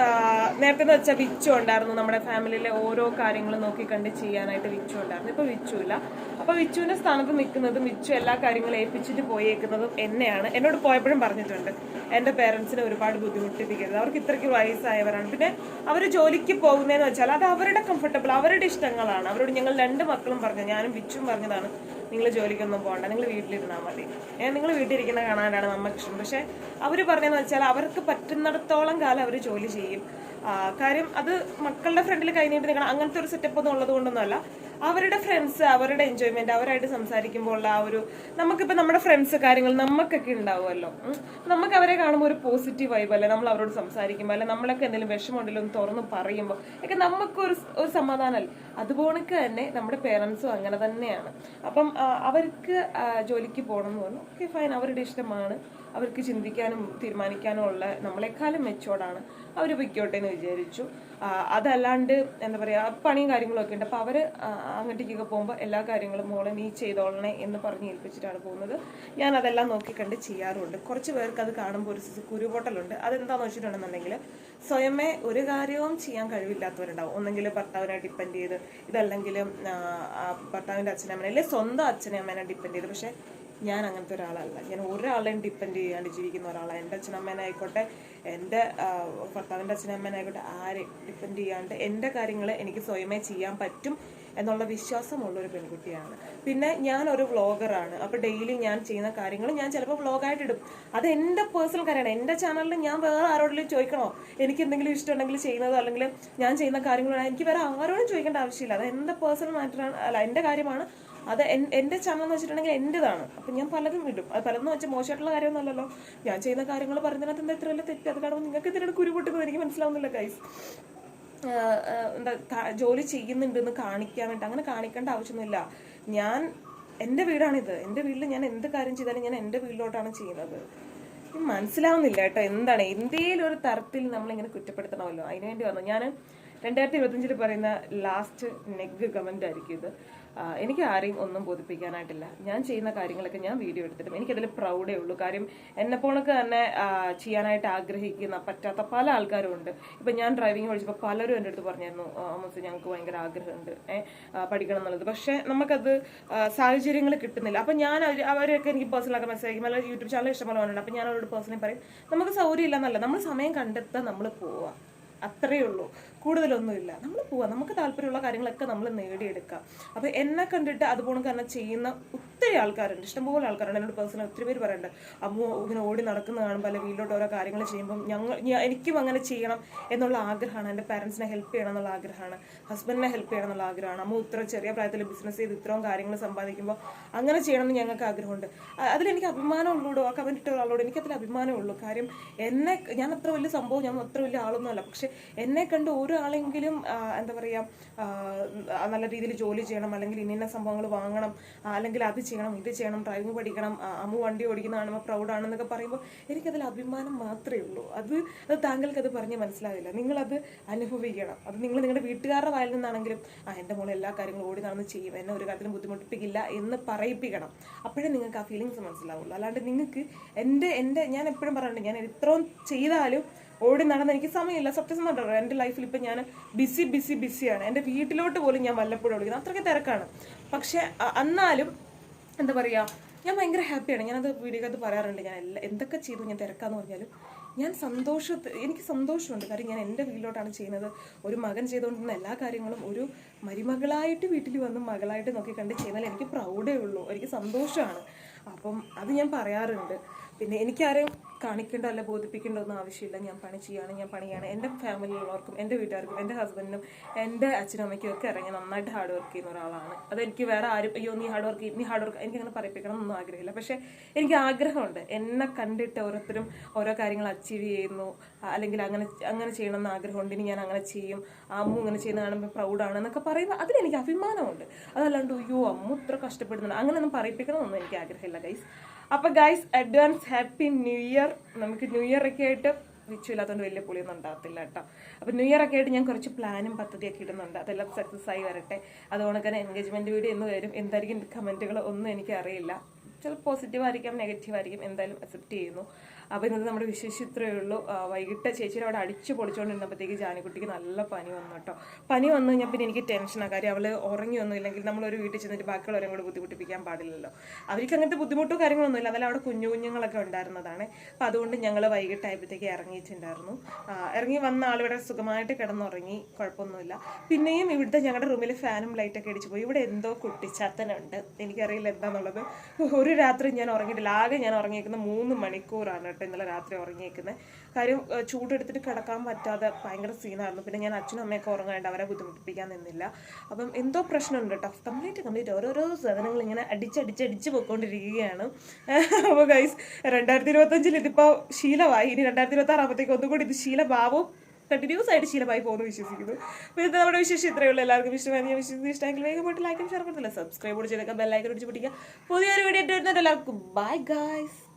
നേരത്തെ എന്ന് വെച്ചാൽ വിച്ചു ഉണ്ടായിരുന്നു. നമ്മുടെ ഫാമിലിയിലെ ഓരോ കാര്യങ്ങളും നോക്കി കണ്ട് ചെയ്യാനായിട്ട് വിച്ചു ഉണ്ടായിരുന്നു. ഇപ്പൊ വിച്ചു ഇല്ല അപ്പൊ വിച്ചുവിന്റെ സ്ഥാനത്ത് നിൽക്കുന്നതും വിച്ചു എല്ലാ കാര്യങ്ങളും ഏൽപ്പിച്ചിട്ട് പോയേക്കുന്നതും എന്നെയാണ്. എന്നോട് പോയപ്പോഴും പറഞ്ഞിട്ടുണ്ട്. എന്റെ പേരൻസിനെ ഒരുപാട് ബുദ്ധിമുട്ടിപ്പിക്കരുത്. അവർക്ക് ഇത്രയ്ക്ക് വയസ്സായവരാണ്. പിന്നെ അവർ ജോലിക്ക് പോകുന്നതെന്ന് വെച്ചാൽ അത് അവരുടെ കംഫർട്ടബിൾ അവരുടെ ഇഷ്ടങ്ങളാണ്. അവരോട് ഞങ്ങൾ രണ്ട് മക്കളും പറഞ്ഞു. ഞാനും വിച്ചും പറഞ്ഞതാണ്. നിങ്ങൾ ജോലിക്കൊന്നും പോകണ്ട നിങ്ങൾ വീട്ടിലിരുന്നാൽ മതി. ഏഹ് നിങ്ങൾ വീട്ടിലിരിക്കുന്ന കാണാനാണ് നമുക്ക് ഇഷ്ടം. പക്ഷെ അവർ പറഞ്ഞതെന്ന് വെച്ചാൽ അവർക്ക് പറ്റുന്നിടത്തോളം കാലം അവർ ജോലി ചെയ്യും. കാര്യം അത് മക്കളുടെ ഫ്രണ്ടിൽ കൈനീട്ടി നിൽക്കണം. അങ്ങനത്തെ ഒരു സെറ്റപ്പ് ഒന്നും ഉള്ളത് കൊണ്ടൊന്നുമല്ല അവരുടെ ഫ്രണ്ട്സ് അവരുടെ എൻജോയ്മെന്റ് അവരായിട്ട് സംസാരിക്കുമ്പോൾ ഉള്ള ആ ഒരു നമുക്കിപ്പോൾ നമ്മുടെ ഫ്രണ്ട്സ് കാര്യങ്ങൾ നമുക്കൊക്കെ ഉണ്ടാവുമല്ലോ നമുക്ക് അവരെ കാണുമ്പോൾ ഒരു പോസിറ്റീവ് വൈബ് അല്ലേ? നമ്മൾ അവരോട് സംസാരിക്കുമ്പോൾ അല്ലെ? നമ്മളൊക്കെ എന്തെങ്കിലും വിഷമമുണ്ടെങ്കിലും തുറന്ന് പറയുമ്പോൾ ഒക്കെ നമുക്കൊരു ഒരു സമാധാനമല്ലേ? അതുപോണക്ക് തന്നെ നമ്മുടെ പേരൻസും അങ്ങനെ തന്നെയാണ്. അപ്പം അവർക്ക് ജോലിക്ക് പോകണം എന്ന് പറഞ്ഞു. ഓക്കെ ഫൈൻ അവരുടെ ഇഷ്ടമാണ്. അവർക്ക് ചിന്തിക്കാനും തീരുമാനിക്കാനും ഉള്ള നമ്മളെക്കാളും മെച്ചോർഡാണ് അവർ പൊയ്ക്കോട്ടെ എന്ന് വിചാരിച്ചു. അതല്ലാണ്ട് എന്താ പറയുക പണിയും കാര്യങ്ങളൊക്കെ ഉണ്ട്. അപ്പോൾ അവർ അങ്ങോട്ടേക്കൊക്കെ പോകുമ്പോൾ എല്ലാ കാര്യങ്ങളും മോളെ നീ ചെയ്തോളണേ എന്ന് പറഞ്ഞ് ഏൽപ്പിച്ചിട്ടാണ് പോകുന്നത്. ഞാൻ അതെല്ലാം നോക്കിക്കണ്ട് ചെയ്യാറുണ്ട്. കുറച്ച് പേർക്ക് അത് കാണുമ്പോൾ ഒരു കുരുപൊട്ടലുണ്ട്. അതെന്താണെന്ന് വെച്ചിട്ടുണ്ടെന്നുണ്ടെങ്കിൽ സ്വയമേ ഒരു കാര്യവും ചെയ്യാൻ കഴിവില്ലാത്തവരുണ്ടാവും. ഒന്നെങ്കിൽ ഭർത്താവിനെ ഡിപ്പെൻഡ് ചെയ്ത് ആ, ഭർത്താവിന്റെ അച്ഛനമ്മനെ അല്ലെങ്കിൽ സ്വന്തം അച്ഛനെ അമ്മേനെ ഡിപ്പെൻഡ് ചെയ്ത്. പക്ഷേ ഞാൻ അങ്ങനത്തെ ഒരാളല്ല. ഞാൻ ഒരാളെയും ഡിപ്പെൻഡ് ചെയ്യാണ്ട് ജീവിക്കുന്ന ഒരാളാണ് എന്റെ അച്ഛനമ്മേനായിക്കോട്ടെ എന്റെ ഭർത്താവിന്റെ അച്ഛനമ്മേനായിക്കോട്ടെ ആരെയും ഡിപ്പെൻഡ് ചെയ്യാണ്ട് എന്റെ കാര്യങ്ങൾ എനിക്ക് സ്വയമേ ചെയ്യാൻ പറ്റും എന്നുള്ള വിശ്വാസമുള്ള ഒരു പെൺകുട്ടിയാണ്. പിന്നെ ഞാൻ ഒരു വ്ളോഗറാണ് അപ്പോൾ ഡെയിലി ഞാൻ ചെയ്യുന്ന കാര്യങ്ങൾ ഞാൻ ചിലപ്പോൾ വ്ളോഗായിട്ട് ഇടും. അത് എന്റെ പേഴ്സണൽ കാര്യമാണ്. എന്റെ ചാനലിൽ ഞാൻ വേറെ ആരോടെങ്കിലും ചോദിക്കണോ? എനിക്ക് എന്തെങ്കിലും ഇഷ്ടമുണ്ടെങ്കിൽ ചെയ്യുന്നതോ അല്ലെങ്കിൽ ഞാൻ ചെയ്യുന്ന കാര്യങ്ങളോ എനിക്ക് വേറെ ആരോടും ചോദിക്കേണ്ട ആവശ്യമില്ല. അത് എന്റെ പേഴ്സണൽ മാറ്ററാണ് അല്ല എന്റെ കാര്യമാണ്. അത് എൻ- എന്റെ ചാനൽ എന്ന് വെച്ചിട്ടുണ്ടെങ്കിൽ എന്റെതാണ്. അപ്പം ഞാൻ പലതും ഇടും. അത് പലതെന്ന് വെച്ചാൽ മോശമായിട്ടുള്ള കാര്യമൊന്നുമല്ലല്ലോ. ഞാൻ ചെയ്യുന്ന കാര്യങ്ങൾ പറഞ്ഞതിനകത്ത് എന്താ ഇത്ര വലിയ തെറ്റ്? അത് കാണുമ്പോൾ നിങ്ങൾക്ക് ഇതിനോട് കുരുപൊട്ടുന്നത് എനിക്ക് മനസ്സിലാവുന്നില്ല ഗൈസ് എന്താ ജോലി ചെയ്യുന്നുണ്ടെന്ന് കാണിക്കാൻ വേണ്ടി അങ്ങനെ കാണിക്കേണ്ട ആവശ്യമൊന്നുമില്ല. ഞാൻ എന്റെ വീടാണിത്. എന്റെ വീട്ടിൽ ഞാൻ എന്ത് കാര്യം ചെയ്താലും ഞാൻ എന്റെ വീട്ടിലോട്ടാണ് ചെയ്യുന്നത്. മനസ്സിലാവുന്നില്ല കേട്ടോ എന്താണ്. എന്തേലും ഒരു തരത്തിൽ നമ്മളിങ്ങനെ കുറ്റപ്പെടുത്തണമല്ലോ. അതിനുവേണ്ടി വന്നു. ഞാൻ രണ്ടായിരത്തി ഇരുപത്തഞ്ചിൽ പറയുന്ന ലാസ്റ്റ് നെഗ് കമന്റ് ആയിരിക്കും ഇത്. എനിക്ക് ആരെയും ഒന്നും ബോധിപ്പിക്കാനായിട്ടില്ല. ഞാൻ ചെയ്യുന്ന കാര്യങ്ങളൊക്കെ ഞാൻ വീഡിയോ എടുത്തിട്ടും എനിക്കതിൽ പ്രൗഡേ ഉള്ളൂ. കാര്യം എന്നെ പോണക്ക് തന്നെ ചെയ്യാനായിട്ട് ആഗ്രഹിക്കുന്ന പറ്റാത്ത പല ആൾക്കാരും ഉണ്ട്. ഇപ്പം ഞാൻ ഡ്രൈവിംഗ് പഠിച്ചപ്പോൾ പലരും എന്റെ അടുത്ത് പറഞ്ഞായിരുന്നു അമ്മസ് ഞങ്ങൾക്ക് ഭയങ്കര ആഗ്രഹമുണ്ട്. പഠിക്കണം എന്നുള്ളത്. പക്ഷേ നമുക്കത് സാഹചര്യങ്ങൾ കിട്ടുന്നില്ല. അപ്പം ഞാൻ അവർ അവരൊക്കെ എനിക്ക് പേഴ്സണലൊക്കെ മെസ്സേജ് അയക്കും. അല്ലെങ്കിൽ യൂട്യൂബ് ചാനൽ ഇഷ്ടംപോലെ വന്നിട്ടുണ്ട്. അപ്പം ഞാൻ അവരോട് പേഴ്സണലി പറയും നമുക്ക് സൗകര്യം ഇല്ലെന്നല്ല നമ്മൾ സമയം കണ്ടെത്താൻ നമ്മൾ പോവുക അത്രയേ ഉള്ളൂ. കൂടുതലൊന്നുമില്ല. നമ്മൾ പോവാം. നമുക്ക് താല്പര്യമുള്ള കാര്യങ്ങളൊക്കെ നമ്മൾ നേടിയെടുക്കാം. അപ്പോൾ എന്നെ കണ്ടിട്ട് അതുപോലെ തന്നെ ചെയ്യുന്ന ഒത്തിരി ആൾക്കാരുണ്ട്. ഇഷ്ടംപോലെ ആൾക്കാരുണ്ട്. എന്നോട് പേഴ്സണൽ ഒത്തിരി പേര് പറയുന്നുണ്ട് അമ്മു ഇങ്ങനെ ഓടി നടക്കുന്ന കാണുമ്പോൾ അല്ലെങ്കിൽ വീട്ടിലോട്ട് ഓരോ കാര്യങ്ങൾ ചെയ്യുമ്പോൾ ഞങ്ങൾ എനിക്കും അങ്ങനെ ചെയ്യണം എന്നുള്ള ആഗ്രഹമാണ്. എന്റെ പാരൻസിനെ ഹെൽപ്പ് ചെയ്യണം എന്നുള്ള ആഗ്രഹമാണ്. ഹസ്ബൻഡിനെ ഹെൽപ്പ് ചെയ്യണം എന്നുള്ള ആഗ്രഹമാണ്. അമ്മ ഇത്ര ചെറിയ പ്രായത്തിൽ ബിസിനസ് ചെയ്ത് ഇത്രയും കാര്യങ്ങൾ സമ്പാദിക്കുമ്പോൾ അങ്ങനെ ചെയ്യണമെന്ന് ഞങ്ങൾക്ക് ആഗ്രഹമുണ്ട്. അതിലെനിക്ക് അഭിമാനം ഉള്ളൂടോ ആ കമന്റ് ഇട്ട ഒരാളോട് എനിക്കതിൽ അഭിമാനമുള്ളൂ കാര്യം എന്നെ ഞാൻ അത്ര വലിയ സംഭവം ഞാൻ അത്ര വലിയ ആളൊന്നുമല്ല പക്ഷെ എന്നെ കണ്ട് ഒരാളെങ്കിലും എന്താ പറയുക നല്ല രീതിയിൽ ജോലി ചെയ്യണം അല്ലെങ്കിൽ ഇന്ന സംഭവങ്ങൾ വാങ്ങണം അല്ലെങ്കിൽ അത് ചെയ്യണം ഇത് ചെയ്യണം ഡ്രൈവിംഗ് പഠിക്കണം അമ്മ വണ്ടി ഓടിക്കുന്നതാണ് പ്രൗഡാണെന്നൊക്കെ പറയുമ്പോൾ എനിക്കതിൽ അഭിമാനം മാത്രമേ ഉള്ളൂ. അത് അത് താങ്കൾക്ക് അത് പറഞ്ഞ് മനസ്സിലാവില്ല. നിങ്ങളത് അനുഭവിക്കണം. അത് നിങ്ങൾ നിങ്ങളുടെ വീട്ടുകാരുടെ വായിൽ നിന്നാണെങ്കിലും ആ എന്റെ മോൾ എല്ലാ കാര്യങ്ങളും ഓടി നടന്ന് ചെയ്യും എന്നെ ഒരു കാര്യത്തിലും ബുദ്ധിമുട്ടിപ്പിക്കില്ല എന്ന് പറയിപ്പിക്കണം. അപ്പോഴേ നിങ്ങൾക്ക് ആ ഫീലിങ്സ് മനസ്സിലാവുള്ളൂ. അല്ലാണ്ട് നിങ്ങൾക്ക് എന്റെ എന്റെ ഞാൻ എപ്പോഴും പറയാറുണ്ട് ഞാൻ ഇത്രയും ചെയ്താലും ഓടി നടന്ന് എനിക്ക് സമയമില്ല. സത്യസം നടക്കുക എന്റെ ലൈഫിൽ ഇപ്പം ഞാൻ ബിസി ബിസി ബിസിയാണ് എന്റെ വീട്ടിലോട്ട് പോലും ഞാൻ വല്ലപ്പോഴും വിളിക്കുന്നത് അത്രയ്ക്ക് തിരക്കാണ്. പക്ഷെ എന്നാലും എന്താ പറയുക ഞാൻ ഭയങ്കര ഹാപ്പിയാണ് ഞാനത് വീഡിയോക്കകത്ത് പറയാറുണ്ട്. ഞാൻ എല്ലാ എന്തൊക്കെ ചെയ്തു ഞാൻ തിരക്കാന്ന് പറഞ്ഞാലും ഞാൻ സന്തോഷ എനിക്ക് സന്തോഷമുണ്ട്. കാര്യം ഞാൻ എന്റെ വീട്ടിലോട്ടാണ് ചെയ്യുന്നത്. ഒരു മകൻ ചെയ്തുകൊണ്ടിരുന്ന എല്ലാ കാര്യങ്ങളും ഒരു മരുമകളായിട്ട് വീട്ടിൽ വന്ന് മകളായിട്ട് നോക്കി കണ്ട് ചെയ്താൽ എനിക്ക് പ്രൗഡേ ഉള്ളൂ. എനിക്ക് സന്തോഷമാണ്. അപ്പം അത് ഞാൻ പറയാറുണ്ട്. പിന്നെ എനിക്കാരെയും കാണിക്കേണ്ട അല്ല ബോധിപ്പിക്കേണ്ട ഒന്നും ആവശ്യമില്ല. ഞാൻ പണി ചെയ്യാണ് ഞാൻ പണിയാണ് എന്റെ ഫാമിലിയിലുള്ളവർക്കും എന്റെ വീട്ടുകാർക്കും എന്റെ ഹസ്ബൻഡിനും എന്റെ അച്ഛനമ്മയ്ക്കും ഒക്കെ ഇറങ്ങി നന്നായിട്ട് ഹാർഡ് വർക്ക് ചെയ്യുന്ന ഒരാളാണ്. അതെനിക്ക് വേറെ ആരും അയ്യോ നീ ഹാർഡ് വർക്ക് നീ ഹാർഡ് വർക്ക് എനിക്കങ്ങനെ പറയിപ്പിക്കണം എന്നൊന്നും ആഗ്രഹമില്ല. പക്ഷേ എനിക്ക് ആഗ്രഹമുണ്ട്. എന്നെ കണ്ടിട്ട് ഓരോരുത്തരും ഓരോ കാര്യങ്ങൾ അച്ചീവ് ചെയ്യുന്നു. അല്ലെങ്കിൽ അങ്ങനെ അങ്ങനെ ചെയ്യണമെന്ന് ആഗ്രഹമുണ്ട്. ഇനി ഞാൻ അങ്ങനെ ചെയ്യും. അമ്മ അമ്മു ഇങ്ങനെ ചെയ്യുന്ന കാണുമ്പോൾ പ്രൗഡാണ് എന്നൊക്കെ പറയുമ്പോൾ അതിലെനിക്ക് അഭിമാനമുണ്ട്. അതല്ലാണ്ട് അയ്യോ അമ്മു ഇത്ര കഷ്ടപ്പെടുന്നുണ്ട്. അങ്ങനെയൊന്നും പറയിപ്പിക്കണമെന്നൊന്നും എനിക്ക് ആഗ്രഹമില്ല ഗൈസ് അപ്പൊ guys advance happy new year നമുക്ക് ന്യൂ ഇയർ ഒക്കെ ആയിട്ട് വിച്ചുമില്ലാത്തതുകൊണ്ട് വലിയ പുളിയൊന്നും ഉണ്ടാകത്തില്ല കേട്ടോ. അപ്പൊ ന്യൂ ഇയർ ഒക്കെ ആയിട്ട് ഞാൻ കുറച്ച് പ്ലാനും പദ്ധതിയൊക്കെ ഇടുന്നുണ്ട്. അതെല്ലാം സക്സസ് ആയി വരട്ടെ. അതുകൊണ്ട് തന്നെ എൻഗേജ്മെന്റ് വീഡിയോ എന്ന് വരും. എന്തായിരിക്കും കമന്റുകൾ ഒന്നും എനിക്ക് അറിയില്ല ചില പോസിറ്റീവ് ആയിരിക്കാം നെഗറ്റീവ് ആയിരിക്കും. എന്തായാലും അക്സെപ്റ്റ് ചെയ്യുന്നു. അപ്പോൾ ഇന്നത്തെ നമ്മുടെ വിശേഷം ഇത്രയേ ഉള്ളൂ. വൈകിട്ട് ചേച്ചിയുടെ അവിടെ അടിച്ച് പൊളിച്ചുകൊണ്ടിരുന്നപ്പോഴത്തേക്ക് ജാനിക്കുട്ടിക്ക് നല്ല പനി വന്നു കേട്ടോ. പനി വന്നു കഴിഞ്ഞാൽ പിന്നെ എനിക്ക് ടെൻഷനാണ് കാര്യം അവൾ ഉറങ്ങിയൊന്നും ഇല്ലെങ്കിൽ നമ്മളൊരു വീട്ടിൽ ചെന്നിട്ട് ബാക്കിയുള്ളവരെയും കൂടെ ബുദ്ധിമുട്ടിപ്പിക്കാൻ പാടില്ലല്ലോ. അവർക്ക് അങ്ങനത്തെ ബുദ്ധിമുട്ടോ കാര്യങ്ങളൊന്നും ഇല്ല അതല്ല അവിടെ കുഞ്ഞു കുഞ്ഞുങ്ങളൊക്കെ ഉണ്ടായിരുന്നതാണ്. അപ്പോൾ അതുകൊണ്ട് ഞങ്ങൾ വൈകിട്ടായപ്പോഴത്തേക്ക് ഇറങ്ങിയിട്ടുണ്ടായിരുന്നു. ഇറങ്ങി വന്ന ആളിവിടെ സുഖമായിട്ട് കിടന്നുറങ്ങി. കുഴപ്പമൊന്നുമില്ല. പിന്നെയും ഇവിടുത്തെ ഞങ്ങളുടെ റൂമിൽ ഫാനും ലൈറ്റൊക്കെ അടിച്ചു പോയി. ഇവിടെ എന്തോ കുട്ടിച്ചാത്തനുണ്ട്. എനിക്കറിയില്ല എന്താണെന്നുള്ളത് ഒരു രാത്രി ഞാൻ ഉറങ്ങിയിട്ടില്ല. ആകെ ഞാൻ ഉറങ്ങിയിരിക്കുന്ന മൂന്ന് മണിക്കൂറാണ് കേട്ടോ ഇന്നലെ രാത്രി ഉറങ്ങിയേക്കുന്നത് കാര്യം ചൂടെടുത്തിട്ട് കിടക്കാൻ പറ്റാതെ ഭയങ്കര സീനായിരുന്നു. പിന്നെ ഞാൻ അച്ഛനും അമ്മയൊക്കെ ഉറങ്ങാണ്ട് അവരെ ബുദ്ധിമുട്ടിപ്പിക്കാൻ നിന്നില്ല. അപ്പം എന്തോ പ്രശ്നമുണ്ട് കേട്ടോ കംപ്ലീറ്റ് കംപ്ലീറ്റ് ഓരോരോ സാധനങ്ങൾ ഇങ്ങനെ അടിച്ചടിച്ചടിച്ച് പോയിക്കൊണ്ടിരിക്കുകയാണ്. അപ്പോൾ ഗൈസ് രണ്ടായിരത്തി ഇരുപത്തഞ്ചിൽ ഇതിപ്പോൾ ശീലമായി. ഇനി രണ്ടായിരത്തി ഇരുപത്തി ആറാകുമ്പോഴത്തേക്ക് ഒന്നുകൂടി ഇത് ശീലമാവും കണ്ടിന്യൂസ് ആയിട്ട് ശീലമായി പോകുന്നു വിശ്വസിക്കുന്നു. അപ്പോൾ ഇത് നമ്മുടെ വിശേഷം ഇത്രയേ ഉള്ളൂ. എല്ലാവർക്കും ഇഷ്ടമായി ഞാൻ വിശ്വസിച്ച് ഇഷ്ടമെങ്കിൽ വേഗം പോയിട്ട് ലൈക്കും ഷെയർ കൊടുത്തില്ല. സബ്സ്ക്രൈബ് കൂടി ചെയ്തേക്കാം ബെല്ലൈക്കൻ അടിച്ച് പിടിക്കുക പുതിയൊരു വീഡിയോ ഇട്ട് വരുന്നുണ്ട് എല്ലാവർക്കും ബൈ ഗൈസ്